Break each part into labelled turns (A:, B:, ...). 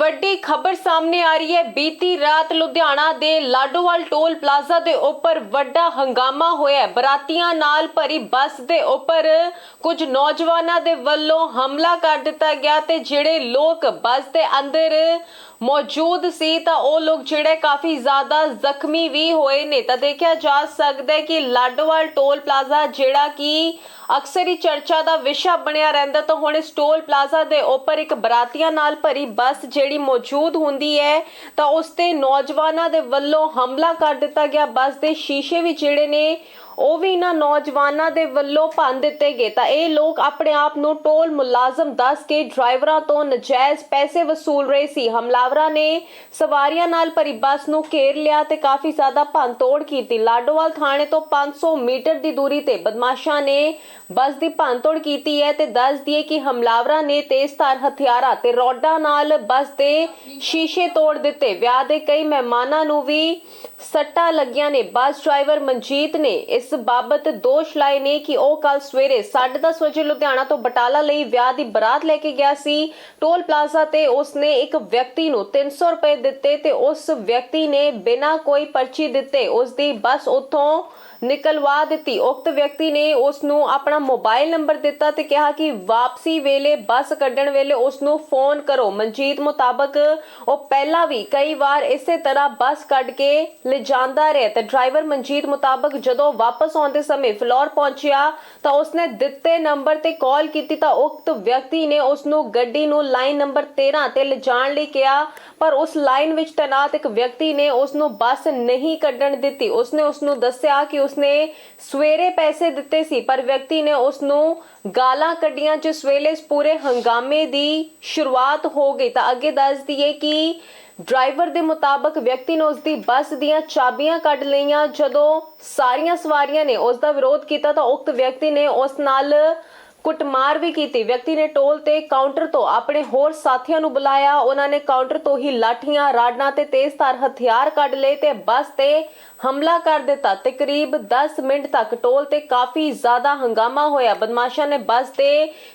A: ਵੱਡੀ ਖਬਰ ਸਾਹਮਣੇ ਆ ਰਹੀ ਹੈ। ਬੀਤੀ ਰਾਤ ਲੁਧਿਆਣਾ ਦੇ ਲਾਡੋਵਾਲ ਟੋਲ ਪਲਾਜ਼ਾ ਦੇ ਉੱਪਰ ਵੱਡਾ ਹੰਗਾਮਾ ਹੋਇਆ। ਬਰਾਤੀਆਂ ਨਾਲ ਭਰੀ ਬੱਸ ਦੇ ਉੱਪਰ ਕੁਝ ਨੌਜਵਾਨਾਂ ਦੇ ਵੱਲੋਂ ਹਮਲਾ ਕਰ ਦਿੱਤਾ ਗਿਆ ਤੇ ਜਿਹੜੇ ਲੋਕ ਬੱਸ ਦੇ ਅੰਦਰ ਮੌਜੂਦ ਸੀ ਤਾਂ ਉਹ ਲੋਕ ਜਿਹੜੇ ਕਾਫੀ ਜ਼ਿਆਦਾ ਜ਼ਖਮੀ ਵੀ ਹੋਏ ਨੇ। ਤਾਂ ਦੇਖਿਆ ਜਾ ਸਕਦਾ ਹੈ ਕਿ ਲਾਡੋਵਾਲ ਟੋਲ ਪਲਾਜ਼ਾ ਜਿਹੜਾ ਕਿ ਅਕਸਰ ਹੀ ਚਰਚਾ ਦਾ ਵਿਸ਼ਾ ਬਣਿਆ ਰਹਿੰਦਾ, ਤਾਂ ਹੁਣ ਇਸ ਟੋਲ ਪਲਾਜ਼ਾ ਦੇ ਉੱਪਰ ਇੱਕ ਬਰਾਤੀਆਂ ਨਾਲ ਭਰੀ ਬੱਸ ਜਿਹੜੀ ਮੌਜੂਦ ਹੁੰਦੀ ਹੈ, ਤਾਂ ਉਸ ਤੇ ਨੌਜਵਾਨਾਂ ਦੇ ਵੱਲੋਂ ਹਮਲਾ ਕਰ ਦਿੱਤਾ ਗਿਆ। ਬੱਸ ਦੇ ਸ਼ੀਸ਼ੇ ਵੀ ਜਿਹੜੇ ਨੇ ਉਹ ਵੀ ਇਹਨਾਂ ਨੌਜਵਾਨਾਂ ਦੇ ਵੱਲੋਂ ਭੰਨ ਦਿੱਤੇ ਗਏ। ਤਾਂ ਇਹ ਲੋਕ ਆਪਣੇ ਆਪ ਨੂੰ ਟੋਲ ਮੁਲਾਜ਼ਮ ਦੱਸ ਕੇ ਡਰਾਈਵਰਾਂ ਤੋਂ ਨਜਾਇਜ਼ ਪੈਸੇ ਵਸੂਲ ਰਹੇ ਸੀ। ਹਮਲਾਵਰਾਂ ਨੇ ਸਵਾਰੀਆਂ ਨਾਲ ਭਰੀ ਬੱਸ ਨੂੰ ਘੇਰ ਲਿਆ ਤੇ ਕਾਫੀ ਜ਼ਿਆਦਾ ਭੰਨਤੋੜ ਕੀਤੀ। ਲਾਡੋਵਾਲ ਥਾਣੇ ਤੋਂ 500 ਮੀਟਰ ਦੀ ਦੂਰੀ ਤੇ ਬਦਮਾਸ਼ਾਂ ਨੇ ਬੱਸ ਦੀ ਭੰਨਤੋੜ ਕੀਤੀ ਹੈ ਤੇ ਦੱਸ ਦਈਏ ਕਿ ਹਮਲਾਵਰਾਂ ਨੇ ਤੇਜ਼ਧਾਰ ਹਥਿਆਰਾਂ ਤੇ ਰੋਡਾਂ ਨਾਲ ਬੱਸ ਦੇ ਸ਼ੀਸ਼ੇ ਤੋੜ ਦਿੱਤੇ। ਵਿਆਹ ਦੇ ਕਈ ਮਹਿਮਾਨਾਂ ਨੂੰ ਵੀ ਸੱਟਾਂ ਲੱਗੀਆਂ ਨੇ। ਬੱਸ ਡਰਾਈਵਰ ਮਨਜੀਤ ਨੇ ਇਸ ਬਾਬਤ ਦੋਸ਼ ਲਾਏ ਨੇ ਕਿ ਉਹ ਕੱਲ ਸਵੇਰੇ 10:30 ਵਜੇ ਲੁਧਿਆਣਾ ਤੋਂ ਬਟਾਲਾ ਲਈ ਵਿਆਹ ਦੀ ਬਰਾਤ ਲੈ ਕੇ ਗਿਆ ਸੀ। ਟੋਲ ਪਲਾਜ਼ਾ ਤੇ ਉਸਨੇ ਇੱਕ ਵਿਅਕਤੀ ਨੂੰ 300 ਰੁਪਏ ਦਿੱਤੇ ਤੇ ਉਸ ਵਿਅਕਤੀ ਨੇ ਬਿਨਾਂ ਕੋਈ ਪਰਚੀ ਦਿੱਤੇ ਉਸ ਦੀ ਬੱਸ ਉੱਥੋਂ ਨਿਕਲਵਾ ਦਿੱਤੀ। ਉਕਤ ਵਿਅਕਤੀ ਨੇ ਉਸ ਨੂੰ ਆਪਣਾ ਮੋਬਾਈਲ ਨੰਬਰ ਦਿੱਤਾ ਤੇ ਕਿਹਾ ਕਿ ਵਾਪਸੀ ਵੇਲੇ ਬੱਸ ਕੱਢਣ ਵੇਲੇ ਉਸ ਨੂੰ ਫੋਨ ਕਰੋ। ਮਨਜੀਤ ਮੁਤਾਬਕ ਉਹ ਪਹਿਲਾਂ ਵੀ ਕਈ ਵਾਰ ਇਸੇ ਤਰ੍ਹਾਂ ਬੱਸ ਕੱਢ ਕੇ ਲਿਜਾਂਦਾ ਰਿਹਾ ਤੇ ਡਰਾਈਵਰ ਮਨਜੀਤ ਮੁਤਾਬਕ ਜਦੋਂ ਵਾਪਸ ਆਉਂਦੇ ਸਮੇਂ ਫਲੋਰ ਪਹੁੰਚਿਆ ਤਾਂ ਉਸਨੇ ਦਿੱਤੇ ਨੰਬਰ ਤੇ ਕਾਲ ਕੀਤੀ ਤਾਂ ਉਕਤ ਵਿਅਕਤੀ ਨੇ ਉਸ ਨੂੰ ਗੱਡੀ ਨੂੰ ਲਾਈਨ ਨੰਬਰ 13 ਤੇ ਲਿਜਾਣ ਲਈ ਕਿਹਾ, ਪਰ ਉਸ ਲਾਈਨ ਵਿੱਚ ਤੈਨਾਤ ਇੱਕ ਵਿਅਕਤੀ ਨੇ ਉਸ ਨੂੰ ਬੱਸ ਨਹੀਂ ਕੱਢਣ ਦਿੱਤੀ। ਉਸਨੇ ਉਸ ਨੂੰ ਦੱਸਿਆ ਕਿ ਉਸਨੇ ਸਵੇਰੇ ਪੈਸੇ ਦਿੱਤੇ ਸੀ, ਪਰ ਵਿਅਕਤੀ ਨੇ ਉਸ ਨੂੰ ਗਾਲਾਂ ਕੱਢੀਆਂ ਜਿਸ ਵੇਲੇ ਇਸ ਪੂਰੇ ਹੰਗਾਮੇ ਦੀ ਸ਼ੁਰੂਆਤ ਹੋ ਗਈ। ਤਾਂ ਅੱਗੇ ਦੱਸ ਦਈਏ ਕਿ ਡਰਾਈਵਰ ਦੇ ਮੁਤਾਬਕ ਵਿਅਕਤੀ ਨੇ ਉਸ ਦੀ ਬੱਸ ਦੀਆਂ ਚਾਬੀਆਂ ਕੱਢ ਲਈਆਂ। ਜਦੋਂ ਸਾਰੀਆਂ ਸਵਾਰੀਆਂ ਨੇ ਉਸ ਦਾ ਵਿਰੋਧ ਕੀਤਾ ਤਾਂ ਉਕਤ ਵਿਅਕਤੀ ਨੇ ਉਸ ਨਾਲ ਕੁੱਟਮਾਰ ਵੀ ਕੀਤੀ। ਵਿਅਕਤੀ ਨੇ ਟੋਲ ਤੇ ਕਾਊਂਟਰ ਤੋਂ ਆਪਣੇ ਹੋਰ ਸਾਥੀਆਂ ਨੂੰ ਬੁਲਾਇਆ। ਉਹਨਾਂ ਨੇ ਕਾਊਂਟਰ ਤੋਂ ਹੀ ਲਾਠੀਆਂ, ਰਾਡਾਂ ਤੇ ਤੇਜ਼ਧਾਰ ਹਥਿਆਰ ਕੱਢ ਲਏ ਤੇ ਬੱਸ ਤੇ ਹਮਲਾ ਕਰ ਦਿੱਤਾ ਤੇ ਕਰੀਬ 10 ਮਿੰਟ ਤੱਕ ਟੋਲ ਤੇ ਕਾਫੀ ਜ਼ਿਆਦਾ ਹੰਗਾਮਾ ਹੋਇਆ। ਬਦਮਾਸ਼ਾਂ ਨੇ ਬੱਸ ਦੇ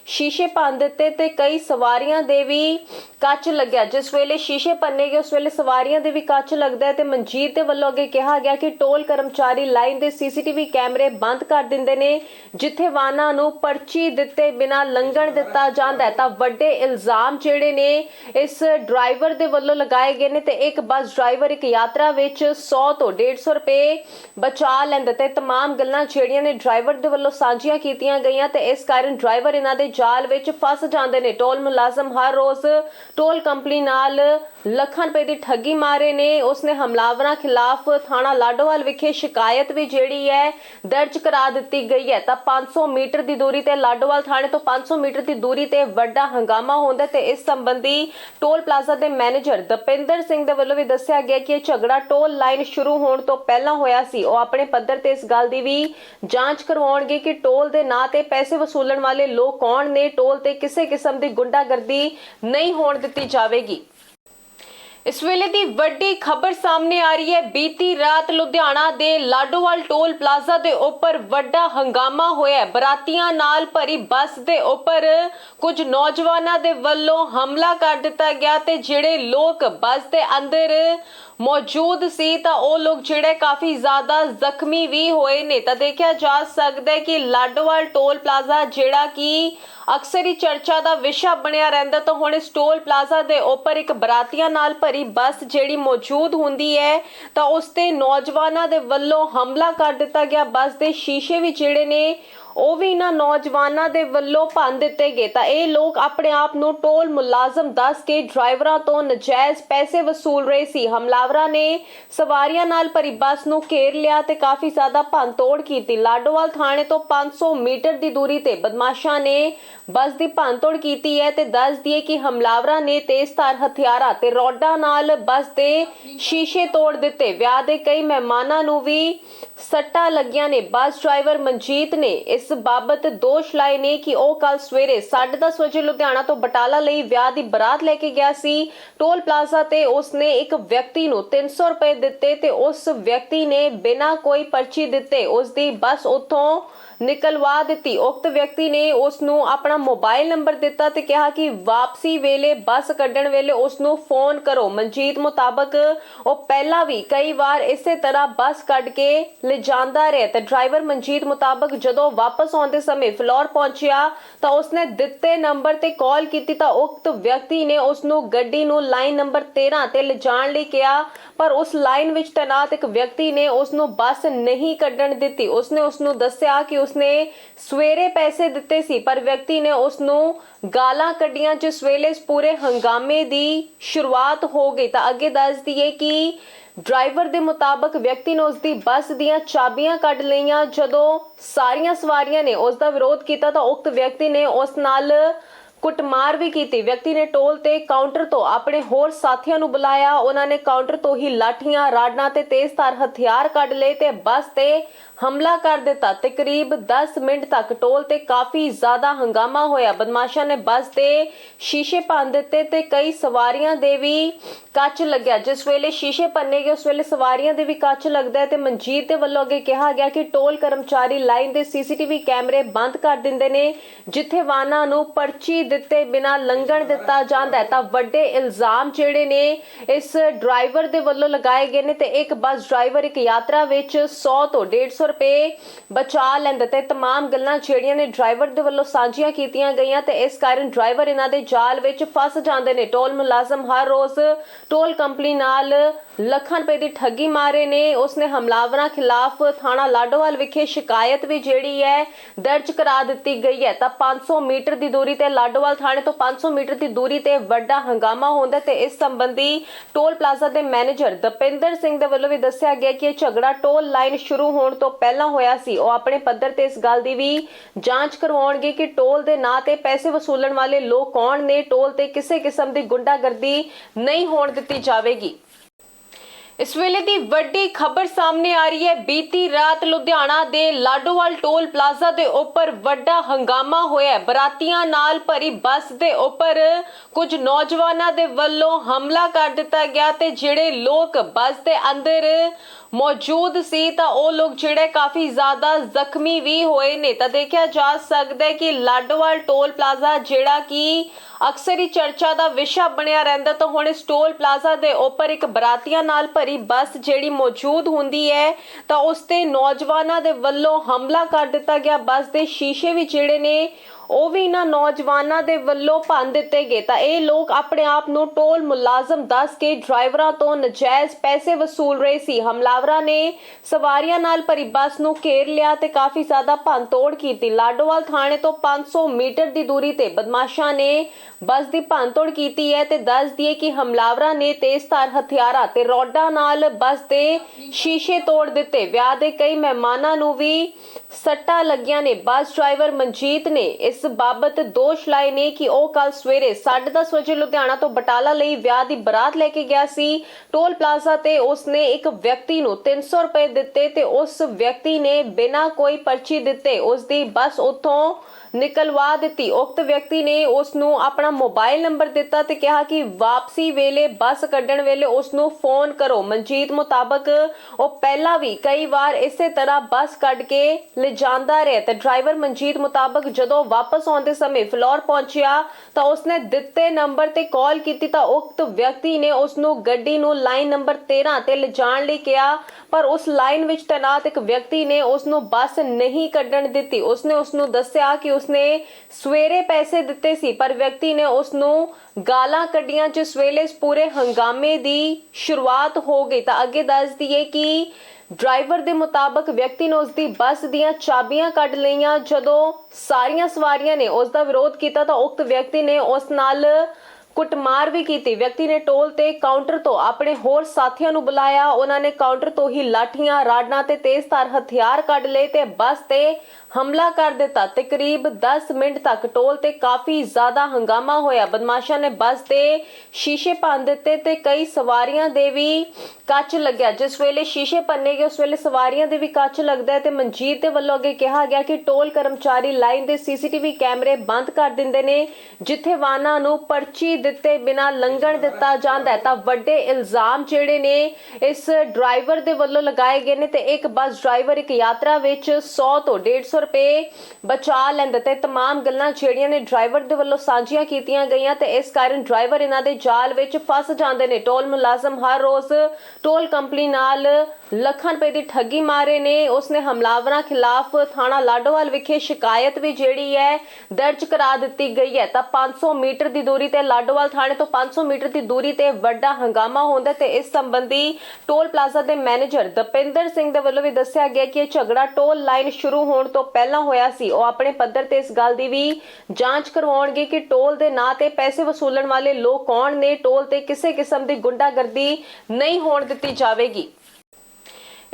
A: ਸ਼ੀਸ਼ੇ ਭੰਨ ਦਿੱਤੇ ਤੇ ਕਈ ਸਵਾਰੀਆਂ ਦੇ ਵੀ ਕੱਚ ਲੱਗਿਆ। ਜਿਸ ਵੇਲੇ ਸ਼ੀਸ਼ੇ ਭੰਨੇ ਗਏ, ਉਸ ਵੇਲੇ ਸਵਾਰੀਆਂ ਦੇ ਵੀ ਕੱਚ ਲੱਗਦਾ ਤੇ ਮਨਜੀਤ ਦੇ ਵੱਲੋਂ ਅੱਗੇ ਕਿਹਾ ਗਿਆ ਕਿ ਟੋਲ ਕਰਮਚਾਰੀ ਲਾਈਨ ਦੇ ਸੀਸੀਟੀਵੀ ਕੈਮਰੇ ਬੰਦ ਕਰ ਦਿੰਦੇ ਨੇ, ਜਿੱਥੇ ਵਾਹਨਾਂ ਨੂੰ ਪਰਚੀ ਦਿੱਤੇ ਬਿਨਾ ਲੰਘਣ ਦਿੱਤਾ ਜਾਂਦਾ ਤਾਂ ਵੱਡੇ ਇਲਜ਼ਾਮ ਜਿਹੜੇ ਨੇ, ਇਸ ਡਰਾਈਵਰ ਦੇ ਵੱਲੋਂ ਲਗਾਏ ਗਏ ਨੇ ਤੇ ਇੱਕ ਬੱਸ ਡਰਾਈਵਰ ਇੱਕ ਯਾਤਰਾ ਵਿੱਚ 100 ਤੋਂ 150 ਰੁਪਏ ਬਚਾ ਲੈਂਦਾ ਤੇ तमाम ਗੱਲਾਂ ਜਿਹੜੀਆਂ ਨੇ ਡਰਾਈਵਰ ਦੇ ਵੱਲੋਂ ਸਾਂਝੀਆਂ ਕੀਤੀਆਂ ਗਈਆਂ ਤੇ ਇਸ ਕਾਰਨ ਡਰਾਈਵਰ ਇਹਨਾਂ ਦੇ ਜਾਲ ਵਿੱਚ ਫਸ ਜਾਂਦੇ ਨੇ ਟੋਲ ਮੁਲਾਜ਼ਮ ਹਰ ਰੋਜ਼ ਟੋਲ ਕੰਪਨੀ ਨਾਲ ਲੱਖਾਂ ਰੁਪਏ ਦੀ ਠੱਗੀ ਮਾਰੇ ਨੇ ਉਸਨੇ ਹਮਲਾਵਰਾਂ ਖਿਲਾਫ ਥਾਣਾ ਲਾਡੋਵਾਲ ਵਿਖੇ ਸ਼ਿਕਾਇਤ ਵੀ ਜਿਹੜੀ ਹੈ ਦਰਜ ਕਰਾ ਦਿੱਤੀ ਗਈ ਹੈ ਤਾਂ 500 ਮੀਟਰ ਦੀ ਦੂਰੀ ਤੇ ਲਾਡੋਵਾਲ ਥਾਣੇ ਤੋਂ 500 ਮੀਟਰ ਦੀ ਦੂਰੀ ਤੇ ਵੱਡਾ ਹੰਗਾਮਾ ਹੁੰਦਾ ਤੇ ਇਸ ਸੰਬੰਧੀ ਟੋਲ ਪਲਾਜ਼ਾ ਦੇ ਮੈਨੇਜਰ ਦਪਿੰਦਰ ਸਿੰਘ ਦੇ ਵੱਲੋਂ ਵੀ ਦੱਸਿਆ ਗਿਆ ਕਿ ਇਹ ਝਗੜਾ ਟੋਲ ਲਾਈਨ ਸ਼ੁਰੂ ਹੋਣ ਤੋਂ ਪਹਿਲਾਂ ਹੋਇਆ ਸੀ। ਉਹ ਆਪਣੇ ਪੱਧਰ ਤੇ ਇਸ ਗੱਲ ਦੀ ਵੀ ਜਾਂਚ ਕਰਵਾਉਣਗੇ ਕਿ ਟੋਲ ਦੇ ਨਾਂ ਤੇ ਪੈਸੇ ਵਸੂਲਣ ਵਾਲੇ ਲੋਕ ਕੌਣ ਨੇ। ਟੋਲ ਤੇ ਕਿਸੇ ਕਿਸਮ ਦੀ ਗੁੰਡਾਗਰਦੀ ਨਹੀਂ ਹੋਣ ਦਿੱਤੀ ਜਾਵੇਗੀ। ਇਸ ਵੇਲੇ ਦੀ ਵੱਡੀ ਖਬਰ ਸਾਹਮਣੇ ਆ ਰਹੀ ਹੈ ਬੀਤੀ ਰਾਤ ਲੁਧਿਆਣਾ ਦੇ ਲਾਡੋਵਾਲ ਟੋਲ ਪਲਾਜ਼ਾ ਦੇ ਉੱਪਰ ਵੱਡਾ ਹੰਗਾਮਾ ਹੋਇਆ ਹੈ। ਬਰਾਤੀਆਂ ਨਾਲ ਭਰੀ ਬੱਸ ਦੇ ਉੱਪਰ ਕੁਝ ਨੌਜਵਾਨਾਂ ਦੇ ਵੱਲੋਂ ਹਮਲਾ ਕਰ ਦਿੱਤਾ ਗਿਆ ਤੇ ਜਿਹੜੇ ਲੋਕ ਬੱਸ ਦੇ ਅੰਦਰ ਮੌਜੂਦ ਸੀ ਤਾਂ ਉਹ ਲੋਕ ਜਿਹੜੇ ਕਾਫੀ ਜ਼ਿਆਦਾ ਜ਼ਖਮੀ ਵੀ ਹੋਏ ਨੇ ਤਾਂ ਦੇਖਿਆ ਜਾ ਸਕਦਾ ਹੈ ਕਿ ਲਾਡੋਵਾਲ ਟੋਲ ਪਲਾਜ਼ਾ ਜਿਹੜਾ ਕਿ ਅਕਸਰ ਹੀ ਚਰਚਾ ਦਾ ਵਿਸ਼ਾ ਬਣਿਆ ਰਹਿੰਦਾ ਤਾਂ ਹੁਣ ਇਸ ਟੋਲ ਪਲਾਜ਼ਾ ਦੇ ਉੱਪਰ ਇੱਕ ਬਰਾਤੀਆਂ ਨਾਲ ਭਰੀ ਬੱਸ ਜਿਹੜੀ ਮੌਜੂਦ ਹੁੰਦੀ ਹੈ, ਤਾਂ ਉਸ ਤੇ ਨੌਜਵਾਨਾਂ ਦੇ ਵੱਲੋਂ ਹਮਲਾ ਕਰ ਦਿੱਤਾ ਗਿਆ। ਬੱਸ ਦੇ ਸ਼ੀਸ਼ੇ ਵੀ ਜਿਹੜੇ ਨੇ, ਉਹ ਵੀ ਇਹਨਾਂ ਨੌਜਵਾਨਾਂ ਦੇ ਵੱਲੋਂ ਭੰਨ ਦਿੱਤੇ ਗਏ। ਤਾਂ ਇਹ ਲੋਕ ਆਪਣੇ ਆਪ ਨੂੰ ਟੋਲ ਮੁਲਾਜ਼ਮ ਦੱਸ ਕੇ ਡਰਾਈਵਰਾਂ ਤੋਂ ਨਜਾਇਜ਼ ਪੈਸੇ ਵਸੂਲ ਰਹੇ ਸੀ। ਹਮਲਾਵਰਾਂ ਨੇ ਸਵਾਰੀਆਂ ਨਾਲ ਭਰੀ ਬੱਸ ਨੂੰ ਘੇਰ ਲਿਆ ਤੇ ਕਾਫੀ ਜ਼ਿਆਦਾ ਭੰਨਤੋੜ ਕੀਤੀ। ਲਾਡੋਵਾਲ ਥਾਣੇ ਤੋਂ 500 ਮੀਟਰ ਦੀ ਦੂਰੀ ਤੇ ਬਦਮਾਸ਼ਾਂ ਨੇ ਬੱਸ ਦੀ ਭੰਨਤੋੜ ਕੀਤੀ ਹੈ ਤੇ ਦੱਸ ਦਈਏ ਕਿ ਹਮਲਾਵਰਾਂ ਨੇ ਤੇਜ਼ਧਾਰ ਹਥਿਆਰਾਂ ਤੇ ਰੋਡਾਂ ਨਾਲ ਬੱਸ ਦੇ ਸ਼ੀਸ਼ੇ ਤੋੜ ਦਿੱਤੇ। ਵਿਆਹ ਦੇ ਕਈ ਮਹਿਮਾਨਾਂ ਨੂੰ ਵੀ ਸੱਟਾਂ ਲੱਗੀਆਂ ਨੇ। ਬੱਸ ਡਰਾਈਵਰ ਮਨਜੀਤ ਨੇ ਇਸ ਬਾਬਤ ਦੋਸ਼ ਲਾਏ ਨੇ ਕਿ ਉਹ ਕੱਲ ਸਵੇਰੇ 10:30 ਵਜੇ ਲੁਧਿਆਣਾ ਤੋਂ ਬਟਾਲਾ ਲਈ ਵਿਆਹ ਦੀ ਬਰਾਤ ਲੈ ਕੇ ਗਿਆ ਸੀ। ਟੋਲ ਪਲਾਜ਼ਾ ਤੇ ਉਸਨੇ ਇੱਕ ਵਿਅਕਤੀ ਨੂੰ 300 ਰੁਪਏ ਦਿੱਤੇ ਤੇ ਉਸ ਵਿਅਕਤੀ ਨੇ ਬਿਨਾਂ ਕੋਈ ਪਰਚੀ ਦਿੱਤੇ ਉਸ ਦੀ ਬੱਸ ਉੱਥੋਂ ਨਿਕਲਵਾ ਦਿੱਤੀ। ਉਕਤ ਵਿਅਕਤੀ ਨੇ ਉਸ ਨੂੰ ਆਪਣਾ ਮੋਬਾਈਲ ਨੰਬਰ ਦਿੱਤਾ ਤੇ ਕਿਹਾ ਕਿ ਵਾਪਸੀ ਵੇਲੇ ਬੱਸ ਕੱਢਣ ਵੇਲੇ ਉਸ ਨੂੰ ਫੋਨ ਕਰੋ। ਮਨਜੀਤ ਮੁਤਾਬਕ ਉਹ ਪਹਿਲਾਂ ਵੀ ਕਈ ਵਾਰ ਇਸੇ ਤਰ੍ਹਾਂ ਬੱਸ ਕੱਢ ਕੇ ਲਿਜਾਂਦਾ ਰਿਹਾ ਤੇ ਡਰਾਈਵਰ ਮਨਜੀਤ ਮੁਤਾਬਕ ਜਦੋਂ ਵਾਪਸ ਆਉਂਦੇ ਸਮੇਂ ਫਲੋਰ ਪਹੁੰਚਿਆ ਤਾਂ ਉਸਨੇ ਦਿੱਤੇ ਨੰਬਰ ਤੇ ਕਾਲ ਕੀਤੀ ਤਾਂ ਉਕਤ ਵਿਅਕਤੀ ਨੇ ਉਸ ਨੂੰ ਗੱਡੀ ਨੂੰ ਲਾਈਨ ਨੰਬਰ 13 ਤੇ ਲਿਜਾਣ ਲਈ ਕਿਹਾ, ਪਰ ਉਸ ਲਾਈਨ ਵਿੱਚ ਤੈਨਾਤ ਇੱਕ ਵਿਅਕਤੀ ਨੇ ਉਸ ਨੂੰ ਬੱਸ ਨਹੀਂ ਕੱਢਣ ਦਿੱਤੀ। ਉਸਨੇ ਉਸ ਨੂੰ ਦੱਸਿਆ ਕਿ ਉਸਨੇ ਸਵੇਰੇ ਪੈਸੇ ਦਿੱਤੇ ਸੀ, ਪਰ ਵਿਅਕਤੀ ਨੇ ਉਸ ਨੂੰ ਗਾਲਾਂ ਕੱਢੀਆਂ ਜਿਸ ਵੇਲੇ ਇਸ ਪੂਰੇ ਹੰਗਾਮੇ ਦੀ ਸ਼ੁਰੂਆਤ ਹੋ ਗਈ। ਤਾਂ ਅੱਗੇ ਦੱਸ ਦਈਏ ਕਿ ਡਰਾਈਵਰ ਦੇ ਮੁਤਾਬਕ ਵਿਅਕਤੀ ਨੇ ਉਸ ਦੀ ਬੱਸ ਦੀਆਂ ਚਾਬੀਆਂ ਕੱਢ ਲਈਆਂ। ਜਦੋਂ ਸਾਰੀਆਂ ਸਵਾਰੀਆਂ ਨੇ ਉਸ ਦਾ ਵਿਰੋਧ ਕੀਤਾ ਤਾਂ ਉਕਤ ਵਿਅਕਤੀ ਨੇ ਉਸ ਨਾਲ ਕੁੱਟਮਾਰ ਵੀ ਕੀਤੀ। ਵਿਅਕਤੀ ਨੇ ਟੋਲ ਤੇ ਕਾਊਂਟਰ ਤੋਂ ਆਪਣੇ ਹੋਰ ਸਾਥੀਆਂ ਨੂੰ ਬੁਲਾਇਆ। ਉਹਨਾਂ ਨੇ ਕਾਊਂਟਰ ਤੋਂ ਹੀ ਲਾਠੀਆਂ, ਰਾਡਾਂ ਤੇ ਤੇਜ਼ਧਾਰ ਹਥਿਆਰ ਕੱਢ ਲਏ ਤੇ ਬੱਸ ਤੇ ਹਮਲਾ ਕਰ ਦਿੱਤਾ ਤੇ ਕਰੀਬ 10 ਮਿੰਟ ਤੱਕ ਟੋਲ ਤੇ ਕਾਫੀ ਜ਼ਿਆਦਾ ਹੰਗਾਮਾ ਹੋਇਆ। ਬਦਮਾਸ਼ਾਂ ਨੇ ਬੱਸ ਦੇ ਸ਼ੀਸ਼ੇ ਭੰਨ ਦਿੱਤੇ ਤੇ ਕਈ ਸਵਾਰੀਆਂ ਦੇ ਵੀ ਕੱਚ ਲੱਗਿਆ। ਜਿਸ ਵੇਲੇ ਸ਼ੀਸ਼ੇ ਭੰਨੇ ਗਏ, ਉਸ ਵੇਲੇ ਸਵਾਰੀਆਂ ਦੇ ਵੀ ਕੱਚ ਲੱਗਦਾ ਹੈ ਤੇ ਮਨਜੀਤ ਦੇ ਵੱਲੋਂ ਅੱਗੇ ਕਿਹਾ ਗਿਆ ਕਿ ਟੋਲ ਕਰਮਚਾਰੀ ਲਾਈਨ ਦੇ ਸੀਸੀਟੀਵੀ ਕੈਮਰੇ ਬੰਦ ਕਰ ਦਿੰਦੇ ਨੇ, ਜਿੱਥੇ ਵਾਹਨਾਂ ਨੂੰ ਪਰਚੀ ਦਿੱਤੇ ਬਿਨਾਂ ਲੰਘਣ ਦਿੱਤਾ ਜਾਂਦਾ ਹੈ। ਤਾਂ ਵੱਡੇ ਇਲਜ਼ਾਮ ਜਿਹੜੇ ਨੇ, ਇਸ ਡਰਾਈਵਰ ਦੇ ਵੱਲੋਂ ਲਗਾਏ ਗਏ ਨੇ ਤੇ ਇੱਕ ਬੱਸ ਡਰਾਈਵਰ ਇੱਕ ਯਾਤਰਾ ਵਿੱਚ 100 ਤੋਂ 150 ਰੁਪਏ ਬਚਾ ਲੈਂਦਾ ਤੇ तमाम ਗੱਲਾਂ ਜਿਹੜੀਆਂ ਨੇ ਡਰਾਈਵਰ ਦੇ ਵੱਲੋਂ ਸਾਂਝੀਆਂ ਕੀਤੀਆਂ ਗਈਆਂ ਤੇ ਇਸ ਕਾਰਨ ਡਰਾਈਵਰ ਇਹਨਾਂ ਦੇ ਜਾਲ ਵਿੱਚ ਫਸ ਜਾਂਦੇ ਨੇ ਟੋਲ ਮੁਲਾਜ਼ਮ ਹਰ ਰੋਜ਼ ਟੋਲ ਕੰਪਨੀ ਨਾਲ ਲੱਖਾਂ ਰੁਪਏ ਦੀ ਠੱਗੀ ਮਾਰੇ ਨੇ ਉਸਨੇ ਹਮਲਾਵਰਾਂ ਖਿਲਾਫ ਥਾਣਾ ਲਾਡੋਵਾਲ ਵਿਖੇ ਸ਼ਿਕਾਇਤ ਵੀ ਜਿਹੜੀ ਹੈ ਦਰਜ ਕਰਾ ਦਿੱਤੀ ਗਈ ਹੈ ਤਾਂ 500 ਮੀਟਰ ਦੀ ਦੂਰੀ ਤੇ ਲਾਡੋਵਾਲ ਥਾਣੇ ਤੋਂ 500 ਮੀਟਰ ਦੀ ਦੂਰੀ ਤੇ ਵੱਡਾ ਹੰਗਾਮਾ ਹੁੰਦਾ ਤੇ ਇਸ ਸੰਬੰਧੀ ਟੋਲ ਪਲਾਜ਼ਾ ਦੇ ਮੈਨੇਜਰ ਦਪਿੰਦਰ ਸਿੰਘ ਦੇ ਵੱਲੋਂ ਵੀ ਦੱਸਿਆ ਗਿਆ ਕਿ ਇਹ ਝਗੜਾ ਟੋਲ ਲਾਈਨ ਸ਼ੁਰੂ ਹੋਣ ਤੋਂ ਪਹਿਲਾਂ ਹੋਇਆ ਸੀ, ਉਹ ਆਪਣੇ ਪੱਧਰ ਤੇ ਇਸ ਗੱਲ ਦੀ ਵੀ ਜਾਂਚ ਕਰਵਾਉਣਗੇ ਕਿ ਟੋਲ ਦੇ ਨਾਂ ਤੇ ਪੈਸੇ ਵਸੂਲਣ ਵਾਲੇ ਲੋਕ ਕੌਣ ਨੇ, ਟੋਲ ਤੇ ਕਿਸੇ ਕਿਸਮ ਦੀ ਗੁੰਡਾਗਰਦੀ ਨਹੀਂ ਹੋਣ ਦਿੱਤੀ ਜਾਵੇਗੀ। ਇਸ ਵੇਲੇ ਦੀ ਵੱਡੀ ਖਬਰ ਸਾਹਮਣੇ ਆ ਰਹੀ ਹੈ। ਬੀਤੀ ਰਾਤ ਲੁਧਿਆਣਾ ਦੇ ਲਾਡੋਵਾਲ ਟੋਲ ਪਲਾਜ਼ਾ ਦੇ ਉੱਪਰ ਵੱਡਾ ਹੰਗਾਮਾ ਹੋਇਆ ਬਰਾਤੀਆਂ ਨਾਲ ਭਰੀ ਬੱਸ ਦੇ ਉੱਪਰ ਕੁਝ ਨੌਜਵਾਨਾਂ ਦੇ ਵੱਲੋਂ ਹਮਲਾ ਕਰ ਦਿੱਤਾ ਗਿਆ ਤੇ ਜਿਹੜੇ ਲੋਕ ਬੱਸ ਦੇ ਅੰਦਰ ਮੌਜੂਦ ਸੀ ਤਾਂ ਉਹ ਲੋਕ ਜਿਹੜੇ ਕਾਫੀ ਜ਼ਿਆਦਾ ਜ਼ਖਮੀ ਵੀ ਹੋਏ ਨੇ। ਤਾਂ ਦੇਖਿਆ ਜਾ ਸਕਦਾ ਹੈ ਕਿ ਲਾਡੋਵਾਲ ਟੋਲ ਪਲਾਜ਼ਾ ਜਿਹੜਾ ਕਿ ਅਕਸਰ ਹੀ ਚਰਚਾ ਦਾ ਵਿਸ਼ਾ ਬਣਿਆ ਰਹਿੰਦਾ ਤਾਂ ਹੁਣ ਇਸ ਟੋਲ ਪਲਾਜ਼ਾ ਦੇ ਉੱਪਰ ਇੱਕ ਬਰਾਤੀਆਂ ਨਾਲ ਭਰੀ ਬੱਸ ਜਿਹੜੀ ਮੌਜੂਦ ਹੁੰਦੀ ਹੈ, ਤਾਂ ਉਸ ਤੇ ਨੌਜਵਾਨਾਂ ਦੇ ਵੱਲੋਂ ਹਮਲਾ ਕਰ ਦਿੱਤਾ ਗਿਆ। ਬੱਸ ਦੇ ਸ਼ੀਸ਼ੇ ਵੀ ਜਿਹੜੇ ਨੇ ਉਹ ਵੀ ਇਹਨਾਂ ਨੌਜਵਾਨਾਂ ਦੇ ਵੱਲੋਂ ਭੰਨ ਦਿੱਤੇ ਗਏ। ਤਾਂ ਇਹ ਲੋਕ ਆਪਣੇ ਆਪ ਨੂੰ ਟੋਲ ਮੁਲਾਜ਼ਮ ਦੱਸ ਕੇ ਡਰਾਈਵਰਾਂ ਤੋਂ ਨਜਾਇਜ਼ ਪੈਸੇ ਵਸੂਲ ਰਹੇ ਸੀ। ਹਮਲਾਵਰਾਂ ਨੇ ਸਵਾਰੀਆਂ ਨਾਲ ਭਰੀ ਬੱਸ ਨੂੰ ਘੇਰ ਲਿਆ ਤੇ ਕਾਫੀ ਜ਼ਿਆਦਾ ਭੰਨਤੋੜ ਕੀਤੀ। ਲਾਡੋਵਾਲ ਥਾਣੇ ਤੋਂ 500 ਮੀਟਰ ਦੀ ਦੂਰੀ ਤੇ ਬਦਮਾਸ਼ਾਂ ਨੇ ਬੱਸ ਦੀ ਭੰਨਤੋੜ ਕੀਤੀ ਹੈ ਤੇ ਦੱਸ ਦਈਏ ਕਿ ਹਮਲਾਵਰਾਂ ਨੇ ਤੇਜ਼ਧਾਰ ਹਥਿਆਰਾਂ ਤੇ ਰੋਡਾਂ ਨਾਲ ਬੱਸ ਦੇ ਸ਼ੀਸ਼ੇ ਤੋੜ ਦਿੱਤੇ। ਵਿਆਹ ਦੇ ਕਈ ਮਹਿਮਾਨਾਂ ਨੂੰ ਵੀ ਸੱਟਾਂ ਲੱਗੀਆਂ ਨੇ। ਬੱਸ ਡਰਾਈਵਰ ਮਨਜੀਤ ਨੇ ਇਸ ਬਾਬਤ ਦੋਸ਼ ਲਾਏ ਨੇ ਕਿ ਉਹ ਕੱਲ ਸਵੇਰੇ 10:30 ਵਜੇ ਲੁਧਿਆਣਾ ਤੋਂ ਬਟਾਲਾ ਲਈ ਵਿਆਹ ਦੀ ਬਰਾਤ ਲੈ ਕੇ ਗਿਆ ਸੀ। ਟੋਲ ਪਲਾਜ਼ਾ ਤੇ ਉਸਨੇ ਇੱਕ ਵਿਅਕਤੀ ਨੂੰ 300 ਰੁਪਏ ਦਿੱਤੇ ਤੇ ਉਸ ਵਿਅਕਤੀ ਨੇ ਬਿਨਾਂ ਕੋਈ ਪਰਚੀ ਦਿੱਤੇ ਉਸ ਦੀ ਬੱਸ ਉੱਥੋਂ ਨਿਕਲਵਾ ਦਿੱਤੀ। ਉਕਤ ਵਿਅਕਤੀ ਨੇ ਉਸ ਨੂੰ ਆਪਣਾ ਮੋਬਾਈਲ ਨੰਬਰ ਦਿੱਤਾ ਤੇ ਕਿਹਾ ਕਿ ਵਾਪਸੀ ਵੇਲੇ ਬੱਸ ਕੱਢਣ ਵੇਲੇ ਉਸ ਨੂੰ ਫੋਨ ਕਰੋ। ਮਨਜੀਤ ਮੁਤਾਬਕ ਉਹ ਪਹਿਲਾਂ ਵੀ ਕਈ ਵਾਰ ਇਸੇ ਤਰ੍ਹਾਂ ਬੱਸ ਕੱਢ ਕੇ ਲਿਜਾਂਦਾ ਰਿਹਾ ਤੇ ਡਰਾਈਵਰ ਮਨਜੀਤ ਮੁਤਾਬਕ ਜਦੋਂ ਵਾਪਸ ਆਉਂਦੇ ਸਮੇਂ ਫਲੋਰ ਪਹੁੰਚਿਆ ਤਾਂ ਉਸਨੇ ਦਿੱਤੇ ਨੰਬਰ ਤੇ ਕਾਲ ਕੀਤੀ ਤਾਂ ਉਕਤ ਵਿਅਕਤੀ ਨੇ ਉਸ ਨੂੰ ਗੱਡੀ ਨੂੰ ਲਾਈਨ ਨੰਬਰ 13 ਤੇ ਲਿਜਾਣ ਲਈ ਕਿਹਾ, ਪਰ ਉਸ ਲਾਈਨ ਵਿੱਚ ਤੈਨਾਤ ਇੱਕ ਵਿਅਕਤੀ ਨੇ ਉਸ ਨੂੰ ਬੱਸ ਨਹੀਂ ਕੱਢਣ ਦਿੱਤੀ। ਉਸਨੇ ਉਸ ਨੂੰ ਦੱਸਿਆ ਕਿ ਉਸ ਉਸਨੇ ਸਵੇਰੇ ਪੈਸੇ ਦਿੱਤੇ ਸੀ, ਪਰ ਵਿਅਕਤੀ ਨੇ ਉਸ ਨੂੰ ਗਾਲਾਂ ਕੱਢੀਆਂ ਜਿਸ ਵੇਲੇ ਪੂਰੇ ਹੰਗਾਮੇ ਦੀ ਸ਼ੁਰੂਆਤ ਹੋ ਗਈ। ਤਾਂ ਅੱਗੇ ਦੱਸ ਦਈਏ ਕਿ ਡਰਾਈਵਰ ਦੇ ਮੁਤਾਬਕ ਵਿਅਕਤੀ ਨੇ ਉਸ ਦੀ ਬੱਸ ਦੀਆਂ ਚਾਬੀਆਂ ਕੱਢ ਲਈਆਂ। ਜਦੋਂ ਸਾਰੀਆਂ ਸਵਾਰੀਆਂ ਨੇ ਉਸ ਦਾ ਵਿਰੋਧ ਕੀਤਾ ਤਾਂ ਉਕਤ ਵਿਅਕਤੀ ਨੇ ਉਸ ਨਾਲ ਕੁੱਟਮਾਰ ਵੀ ਕੀਤੀ। ਵਿਅਕਤੀ ਨੇ ਟੋਲ ਤੇ ਕਾਊਂਟਰ ਤੋਂ ਆਪਣੇ ਹੋਰ ਸਾਥੀਆਂ ਨੂੰ ਬੁਲਾਇਆ। ਉਹਨਾਂ ਨੇ ਕਾਊਂਟਰ ਤੋਂ ਹੀ ਲਾਠੀਆਂ, ਰਾਡਾਂ ਤੇ ਤੇਜ਼ਧਾਰ ਹਥਿਆਰ ਕੱਢ ਲਏ ਤੇ ਬੱਸ ਤੇ ਹਮਲਾ ਕਰ ਦਿੱਤਾ। ਤੇ ਕਰੀਬ 10 ਮਿੰਟ ਤੱਕ ਟੋਲ ਤੇ ਕਾਫੀ ਜ਼ਿਆਦਾ ਹੰਗਾਮਾ ਹੋਇਆ। ਬਦਮਾਸ਼ਾਂ ਨੇ ਬੱਸ ਦੇ ਸ਼ੀਸ਼ੇ ਭੰਨ ਦਿੱਤੇ ਤੇ ਕਈ ਸਵਾਰੀਆਂ ਦੇ ਵੀ ਕੱਚ ਲੱਗਿਆ। ਜਿਸ ਵੇਲੇ ਸ਼ੀਸ਼ੇ ਭੰਨੇ ਗਏ, ਉਸ ਵੇਲੇ ਸਵਾਰੀਆਂ ਦੇ ਵੀ ਕੱਚ ਲੱਗਦਾ ਤੇ ਮਨਜੀਤ ਦੇ ਵੱਲੋਂ ਅੱਗੇ ਕਿਹਾ ਗਿਆ ਕਿ ਟੋਲ ਕਰਮਚਾਰੀ ਲਾਈਨ ਦੇ ਸੀਸੀਟੀਵੀ ਕੈਮਰੇ ਬੰਦ ਕਰ ਦਿੰਦੇ ਨੇ, ਜਿੱਥੇ ਵਾਹਨਾਂ ਨੂੰ ਪਰਚੀ ਦਿੱਤੇ ਬਿਨਾਂ ਲੰਘਣ ਦਿੱਤਾ ਜਾਂਦਾ ਹੈ। ਤਾਂ ਵੱਡੇ ਇਲਜ਼ਾਮ ਜਿਹੜੇ ਨੇ, ਇਸ ਡਰਾਈਵਰ ਦੇ ਵੱਲੋਂ ਲਗਾਏ ਗਏ ਨੇ ਤੇ ਇੱਕ ਬੱਸ ਡਰਾਈਵਰ ਇੱਕ ਯਾਤਰਾ ਵਿੱਚ 100 ਤੋਂ 150 ਰੁਪਏ ਬਚਾ ਲੈਂਦਾ ਤੇ तमाम ਗੱਲਾਂ ਜਿਹੜੀਆਂ ਨੇ ਡਰਾਈਵਰ ਦੇ ਵੱਲੋਂ ਸਾਂਝੀਆਂ ਕੀਤੀਆਂ ਗਈਆਂ ਤੇ ਇਸ ਕਾਰਨ ਡਰਾਈਵਰ ਇਹਨਾਂ ਦੇ ਜਾਲ ਵਿੱਚ ਫਸ ਜਾਂਦੇ ਨੇ ਟੋਲ ਮੁਲਾਜ਼ਮ ਹਰ ਰੋਜ਼ ਟੋਲ ਕੰਪਨੀ ਨਾਲ ਲੱਖਾਂ ਰੁਪਏ ਦੀ ਠੱਗੀ ਮਾਰੇ ਨੇ। ਉਸਨੇ ਹਮਲਾਵਰਾਂ ਖਿਲਾਫ ਥਾਣਾ ਲਾਡੋਵਾਲ ਵਿਖੇ ਸ਼ਿਕਾਇਤ ਵੀ ਜਿਹੜੀ ਹੈ ਦਰਜ ਕਰਾ ਦਿੱਤੀ ਗਈ ਹੈ। ਤਾਂ 500 ਮੀਟਰ ਦੀ ਦੂਰੀ ਤੇ ਲਾਡੋਵਾਲ ਥਾਣੇ ਤੋਂ 500 ਮੀਟਰ ਦੀ ਦੂਰੀ ਤੇ ਵੱਡਾ ਹੰਗਾਮਾ ਹੁੰਦਾ ਤੇ ਇਸ ਸੰਬੰਧੀ ਟੋਲ ਪਲਾਜ਼ਾ ਦੇ ਮੈਨੇਜਰ ਦਪਿੰਦਰ ਸਿੰਘ ਦੇ ਵੱਲੋਂ ਵੀ ਦੱਸਿਆ ਗਿਆ ਕਿ ਇਹ ਝਗੜਾ ਟੋਲ ਲਾਈਨ ਸ਼ੁਰੂ ਹੋਣ ਤੋਂ ਪਹਿਲਾਂ ਹੋਇਆ ਸੀ। ਉਹ ਆਪਣੇ ਪੱਧਰ ਤੇ ਇਸ ਗੱਲ ਦੀ ਵੀ ਜਾਂਚ ਕਰਵਾਉਣਗੇ ਕਿ ਟੋਲ ਦੇ ਨਾਂ ਤੇ ਪੈਸੇ ਵਸੂਲਣ ਵਾਲੇ ਲੋਕ ਕੌਣ ਨੇ। ਟੋਲ ਤੇ ਕਿਸੇ ਕਿਸਮ ਦੀ ਗੁੰਡਾਗਰਦੀ ਨਹੀਂ ਹੋਣ ਦਿੱਤੀ ਜਾਵੇਗੀ।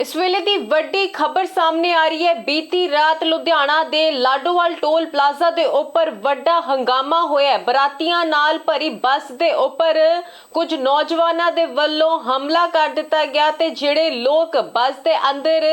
A: ਇਸ ਵੇਲੇ ਦੀ ਵੱਡੀ ਖਬਰ ਸਾਹਮਣੇ ਆ ਰਹੀ ਹੈ। ਬੀਤੀ ਰਾਤ ਲੁਧਿਆਣਾ ਦੇ ਲਾਡੋਵਾਲ ਟੋਲ ਪਲਾਜ਼ਾ ਦੇ ਉੱਪਰ ਵੱਡਾ ਹੰਗਾਮਾ ਹੋਇਆ। ਬਰਾਤੀਆਂ ਨਾਲ ਭਰੀ ਬੱਸ ਦੇ ਉੱਪਰ ਕੁਝ ਨੌਜਵਾਨਾਂ ਦੇ ਵੱਲੋਂ ਹਮਲਾ ਕਰ ਦਿੱਤਾ ਗਿਆ ਤੇ ਜਿਹੜੇ ਲੋਕ ਬੱਸ ਦੇ ਅੰਦਰ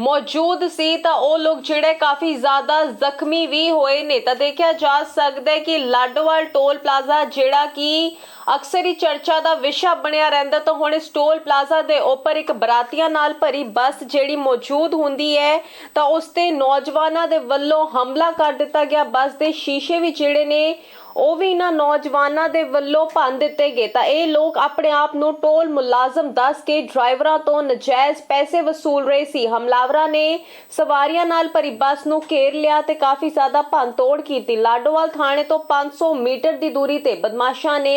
A: ਮੌਜੂਦ ਸੀ ਤਾਂ ਉਹ ਲੋਕ ਜਿਹੜੇ ਕਾਫੀ ਜ਼ਿਆਦਾ ਜ਼ਖਮੀ ਵੀ ਹੋਏ ਨੇ। ਤਾਂ ਦੇਖਿਆ ਜਾ ਸਕਦਾ ਹੈ ਕਿ ਲਾਡੋਵਾਲ ਟੋਲ ਪਲਾਜ਼ਾ ਜਿਹੜਾ ਕਿ ਅਕਸਰ ਹੀ ਚਰਚਾ ਦਾ ਵਿਸ਼ਾ ਬਣਿਆ ਰਹਿੰਦਾ ਤਾਂ ਹੁਣ ਇਸ ਟੋਲ ਪਲਾਜ਼ਾ ਦੇ ਉੱਪਰ ਇੱਕ ਬਰਾਤੀਆਂ ਨਾਲ ਭਰੀ ਬੱਸ ਜਿਹੜੀ ਮੌਜੂਦ ਹੁੰਦੀ ਹੈ ਤਾਂ ਉਸ ਤੇ ਨੌਜਵਾਨਾਂ ਦੇ ਵੱਲੋਂ ਹਮਲਾ ਕਰ ਦਿੱਤਾ ਗਿਆ। ਬੱਸ ਦੇ ਸ਼ੀਸ਼ੇ ਵੀ ਜਿਹੜੇ ਨੇ ਉਹ ਵੀ ਇਹਨਾਂ ਨੌਜਵਾਨਾਂ ਦੇ ਵੱਲੋਂ ਭੰਨ ਦਿੱਤੇ ਗਏ। ਤਾਂ ਇਹ ਲੋਕ ਆਪਣੇ ਆਪ ਨੂੰ ਟੋਲ ਮੁਲਾਜ਼ਮ ਦੱਸ ਕੇ ਡਰਾਈਵਰਾਂ ਤੋਂ ਨਜਾਇਜ਼ ਪੈਸੇ ਵਸੂਲ ਰਹੇ ਸੀ। ਹਮਲਾਵਰਾਂ ਨੇ ਸਵਾਰੀਆਂ ਨਾਲ ਭਰੀ ਬੱਸ ਨੂੰ ਘੇਰ ਲਿਆ ਤੇ ਕਾਫੀ ਜ਼ਿਆਦਾ ਭੰਨਤੋੜ ਕੀਤੀ। ਲਾਡੋਵਾਲ ਥਾਣੇ ਤੋਂ 500 ਮੀਟਰ ਦੀ ਦੂਰੀ ਤੇ ਬਦਮਾਸ਼ਾਂ ਨੇ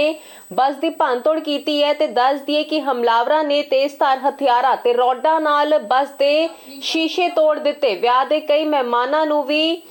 A: ਬੱਸ ਦੀ ਭੰਨਤੋੜ ਕੀਤੀ ਹੈ ਤੇ ਦੱਸ ਦਈਏ ਕਿ ਹਮਲਾਵਰਾਂ ਨੇ ਤੇਜ਼ਧਾਰ ਹਥਿਆਰਾਂ ਤੇ ਰੋਡਾਂ ਨਾਲ ਬੱਸ ਦੇ ਸ਼ੀਸ਼ੇ ਤੋੜ ਦਿੱਤੇ। ਵਿਆਹ ਦੇ ਕਈ ਮਹਿਮਾਨਾਂ ਨੂੰ ਵੀ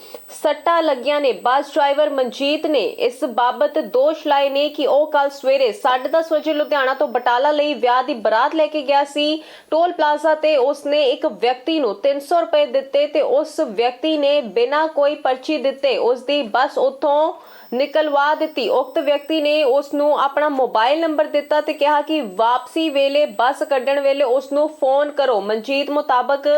A: ਸੱਟਾਂ ਲੱਗੀਆਂ ਨੇ। ਬੱਸ ਡਰਾਈਵਰ ਮਨਜੀਤ ਨੇ ਇਸ ਬਾਬਤ ਦੋਸ਼ ਲਾਏ ਨੇ ਕਿ ਉਹ ਕੱਲ ਸਵੇਰੇ 10:30 ਵਜੇ ਲੁਧਿਆਣਾ ਤੋਂ ਬਟਾਲਾ ਲਈ ਵਿਆਹ ਦੀ ਬਰਾਤ ਲੈ ਕੇ ਗਿਆ ਸੀ। ਟੋਲ ਪਲਾਜ਼ਾ ਤੇ ਉਸਨੇ ਇੱਕ ਵਿਅਕਤੀ ਨੂੰ 300 ਰੁਪਏ ਦਿੱਤੇ ਤੇ ਉਸ ਵਿਅਕਤੀ ਨੇ ਬਿਨਾਂ ਕੋਈ ਪਰਚੀ ਦਿੱਤੇ ਉਸ ਦੀ ਬੱਸ ਉੱਥੋਂ ਨਿਕਲਵਾ ਦਿੱਤੀ। ਉਕਤ ਵਿਅਕਤੀ ਨੇ ਉਸ ਨੂੰ ਆਪਣਾ ਮੋਬਾਈਲ ਨੰਬਰ ਦਿੱਤਾ ਤੇ ਕਿਹਾ ਕਿ ਵਾਪਸੀ ਵੇਲੇ ਬੱਸ ਕੱਢਣ ਵੇਲੇ ਉਸ ਨੂੰ ਫੋਨ ਕਰੋ। ਮਨਜੀਤ ਮੁਤਾਬਕ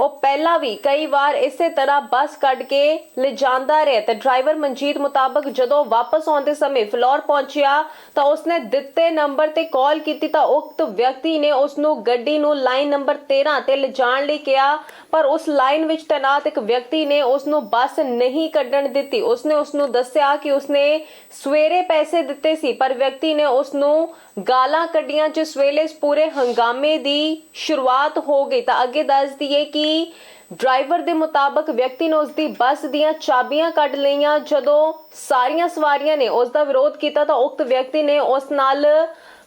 A: ਉਹ ਪਹਿਲਾਂ ਵੀ ਕਈ ਵਾਰ ਇਸੇ ਤਰ੍ਹਾਂ ਬੱਸ ਕੱਢ ਕੇ ਲਿਜਾਂਦਾ ਰਿਹਾ ਤੇ ਡਰਾਈਵਰ ਮਨਜੀਤ ਮੁਤਾਬਕ ਜਦੋਂ ਵਾਪਸ ਆਉਂਦੇ ਸਮੇਂ ਫਲੋਰ ਪਹੁੰਚਿਆ ਤਾਂ ਉਸਨੇ ਦਿੱਤੇ ਨੰਬਰ ਤੇ ਕਾਲ ਕੀਤੀ ਤਾਂ ਉਕਤ ਵਿਅਕਤੀ ਨੇ ਉਸ ਨੂੰ ਗੱਡੀ ਨੂੰ ਲਾਈਨ ਨੰਬਰ 13 ਤੇ ਲਿਜਾਣ ਲਈ ਕਿਹਾ, ਪਰ ਉਸ ਲਾਈਨ ਵਿੱਚ ਤੈਨਾਤ ਇੱਕ ਵਿਅਕਤੀ ਨੇ ਉਸ ਨੂੰ ਬੱਸ ਨਹੀਂ ਕੱਢਣ ਦਿੱਤੀ। ਉਸਨੇ ਉਸ ਨੂੰ ਦੱਸਿਆ ਕਿ ਉਸਨੇ ਸਵੇਰੇ ਪੈਸੇ ਦਿੱਤੇ ਸੀ, ਪਰ ਵਿਅਕਤੀ ਨੇ ਉਸ ਨੂੰ ਗਾਲਾਂ ਕੱਢੀਆਂ ਜਿਸ ਵੇਲੇ ਇਸ ਪੂਰੇ ਹੰਗਾਮੇ ਦੀ ਸ਼ੁਰੂਆਤ ਹੋ ਗਈ। ਤਾਂ ਅੱਗੇ ਦੱਸ ਦਈਏ ਕਿ ਡਰਾਈਵਰ ਦੇ ਮੁਤਾਬਕ ਵਿਅਕਤੀ ਨੇ ਉਸ ਦੀ ਬੱਸ ਦੀਆਂ ਚਾਬੀਆਂ ਕੱਢ ਲਈਆਂ। ਜਦੋਂ ਸਾਰੀਆਂ ਸਵਾਰੀਆਂ ਨੇ ਉਸ ਦਾ ਵਿਰੋਧ ਕੀਤਾ, ਤਾਂ ਉਕਤ ਵਿਅਕਤੀ ਨੇ ਉਸ ਨਾਲ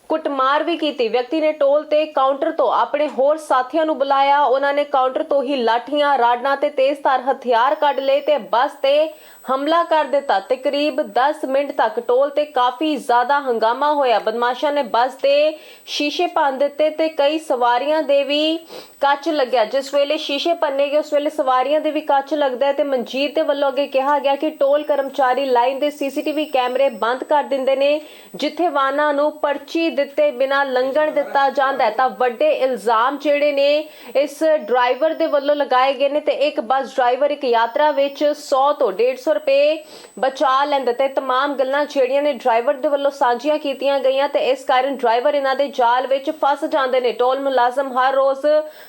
A: ਕੁੱਟਮਾਰ ਵੀ ਕੀਤੀ। ਵਿਅਕਤੀ ਨੇ ਟੋਲ ਤੇ ਕਾਊਂਟਰ ਤੋਂ ਆਪਣੇ ਹੋਰ ਸਾਥੀਆਂ ਨੂੰ ਬੁਲਾਇਆ। ਉਹਨਾਂ ਨੇ ਕਾਊਂਟਰ ਤੋਂ ਹੀ ਲਾਠੀਆਂ ਰਾੜਾਂ ਤੇ ਤੇਜ਼ਧਾਰ ਹਥਿਆਰ ਕੱਢ ਲਏ ਤੇ ਬੱਸ ਤੇ ਹਮਲਾ ਕਰ ਦਿੱਤਾ। ਤੇ ਕਰੀਬ 10 ਮਿੰਟ ਤੱਕ ਟੋਲ ਤੇ ਕਾਫੀ ਜ਼ਿਆਦਾ ਹੰਗਾਮਾ ਹੋਇਆ। ਬਦਮਾਸ਼ਾਂ ਨੇ ਬੱਸ ਦੇ ਸ਼ੀਸ਼ੇ ਭੰਨ ਦਿੱਤੇ ਤੇ ਕਈ ਸਵਾਰੀਆਂ ਦੇ ਵੀ ਕੱਚ ਲੱਗਿਆ। ਜਿਸ ਵੇਲੇ ਸ਼ੀਸ਼ੇ ਭੰਨੇ ਗਏ, ਉਸ ਵੇਲੇ ਸਵਾਰੀਆਂ ਦੇ ਵੀ ਕੱਚ ਲੱਗਦਾ ਤੇ ਮਨਜੀਤ ਦੇ ਵੱਲੋਂ ਅੱਗੇ ਕਿਹਾ ਗਿਆ ਕਿ ਟੋਲ ਕਰਮਚਾਰੀ ਲਾਈਨ ਦੇ ਸੀਸੀਟੀਵੀ ਕੈਮਰੇ ਬੰਦ ਕਰ ਦਿੰਦੇ ਨੇ, ਜਿੱਥੇ ਵਾਹਨਾਂ ਨੂੰ ਪਰਚੀ ਦਿੱਤੇ ਬਿਨਾਂ ਲੰਘਣ ਦਿੱਤਾ ਜਾਂਦਾ ਤਾਂ ਵੱਡੇ ਇਲਜ਼ਾਮ ਜਿਹੜੇ ਨੇ, ਇਸ ਡਰਾਈਵਰ ਦੇ ਵੱਲੋਂ ਲਗਾਏ ਗਏ ਨੇ ਤੇ ਇੱਕ ਬੱਸ ਡਰਾਈਵਰ ਇੱਕ ਯਾਤਰਾ ਵਿੱਚ 100 ਤੋਂ 150 ਰੁਪਏ ਬਚਾ ਲੈਂਦਾ ਤੇ तमाम ਗੱਲਾਂ ਜਿਹੜੀਆਂ ਨੇ ਡਰਾਈਵਰ ਦੇ ਵੱਲੋਂ ਸਾਂਝੀਆਂ ਕੀਤੀਆਂ ਗਈਆਂ ਤੇ ਇਸ ਕਾਰਨ ਡਰਾਈਵਰ ਇਹਨਾਂ ਦੇ ਜਾਲ ਵਿੱਚ ਫਸ ਜਾਂਦੇ ਨੇ ਟੋਲ ਮੁਲਾਜ਼ਮ ਹਰ ਰੋਜ਼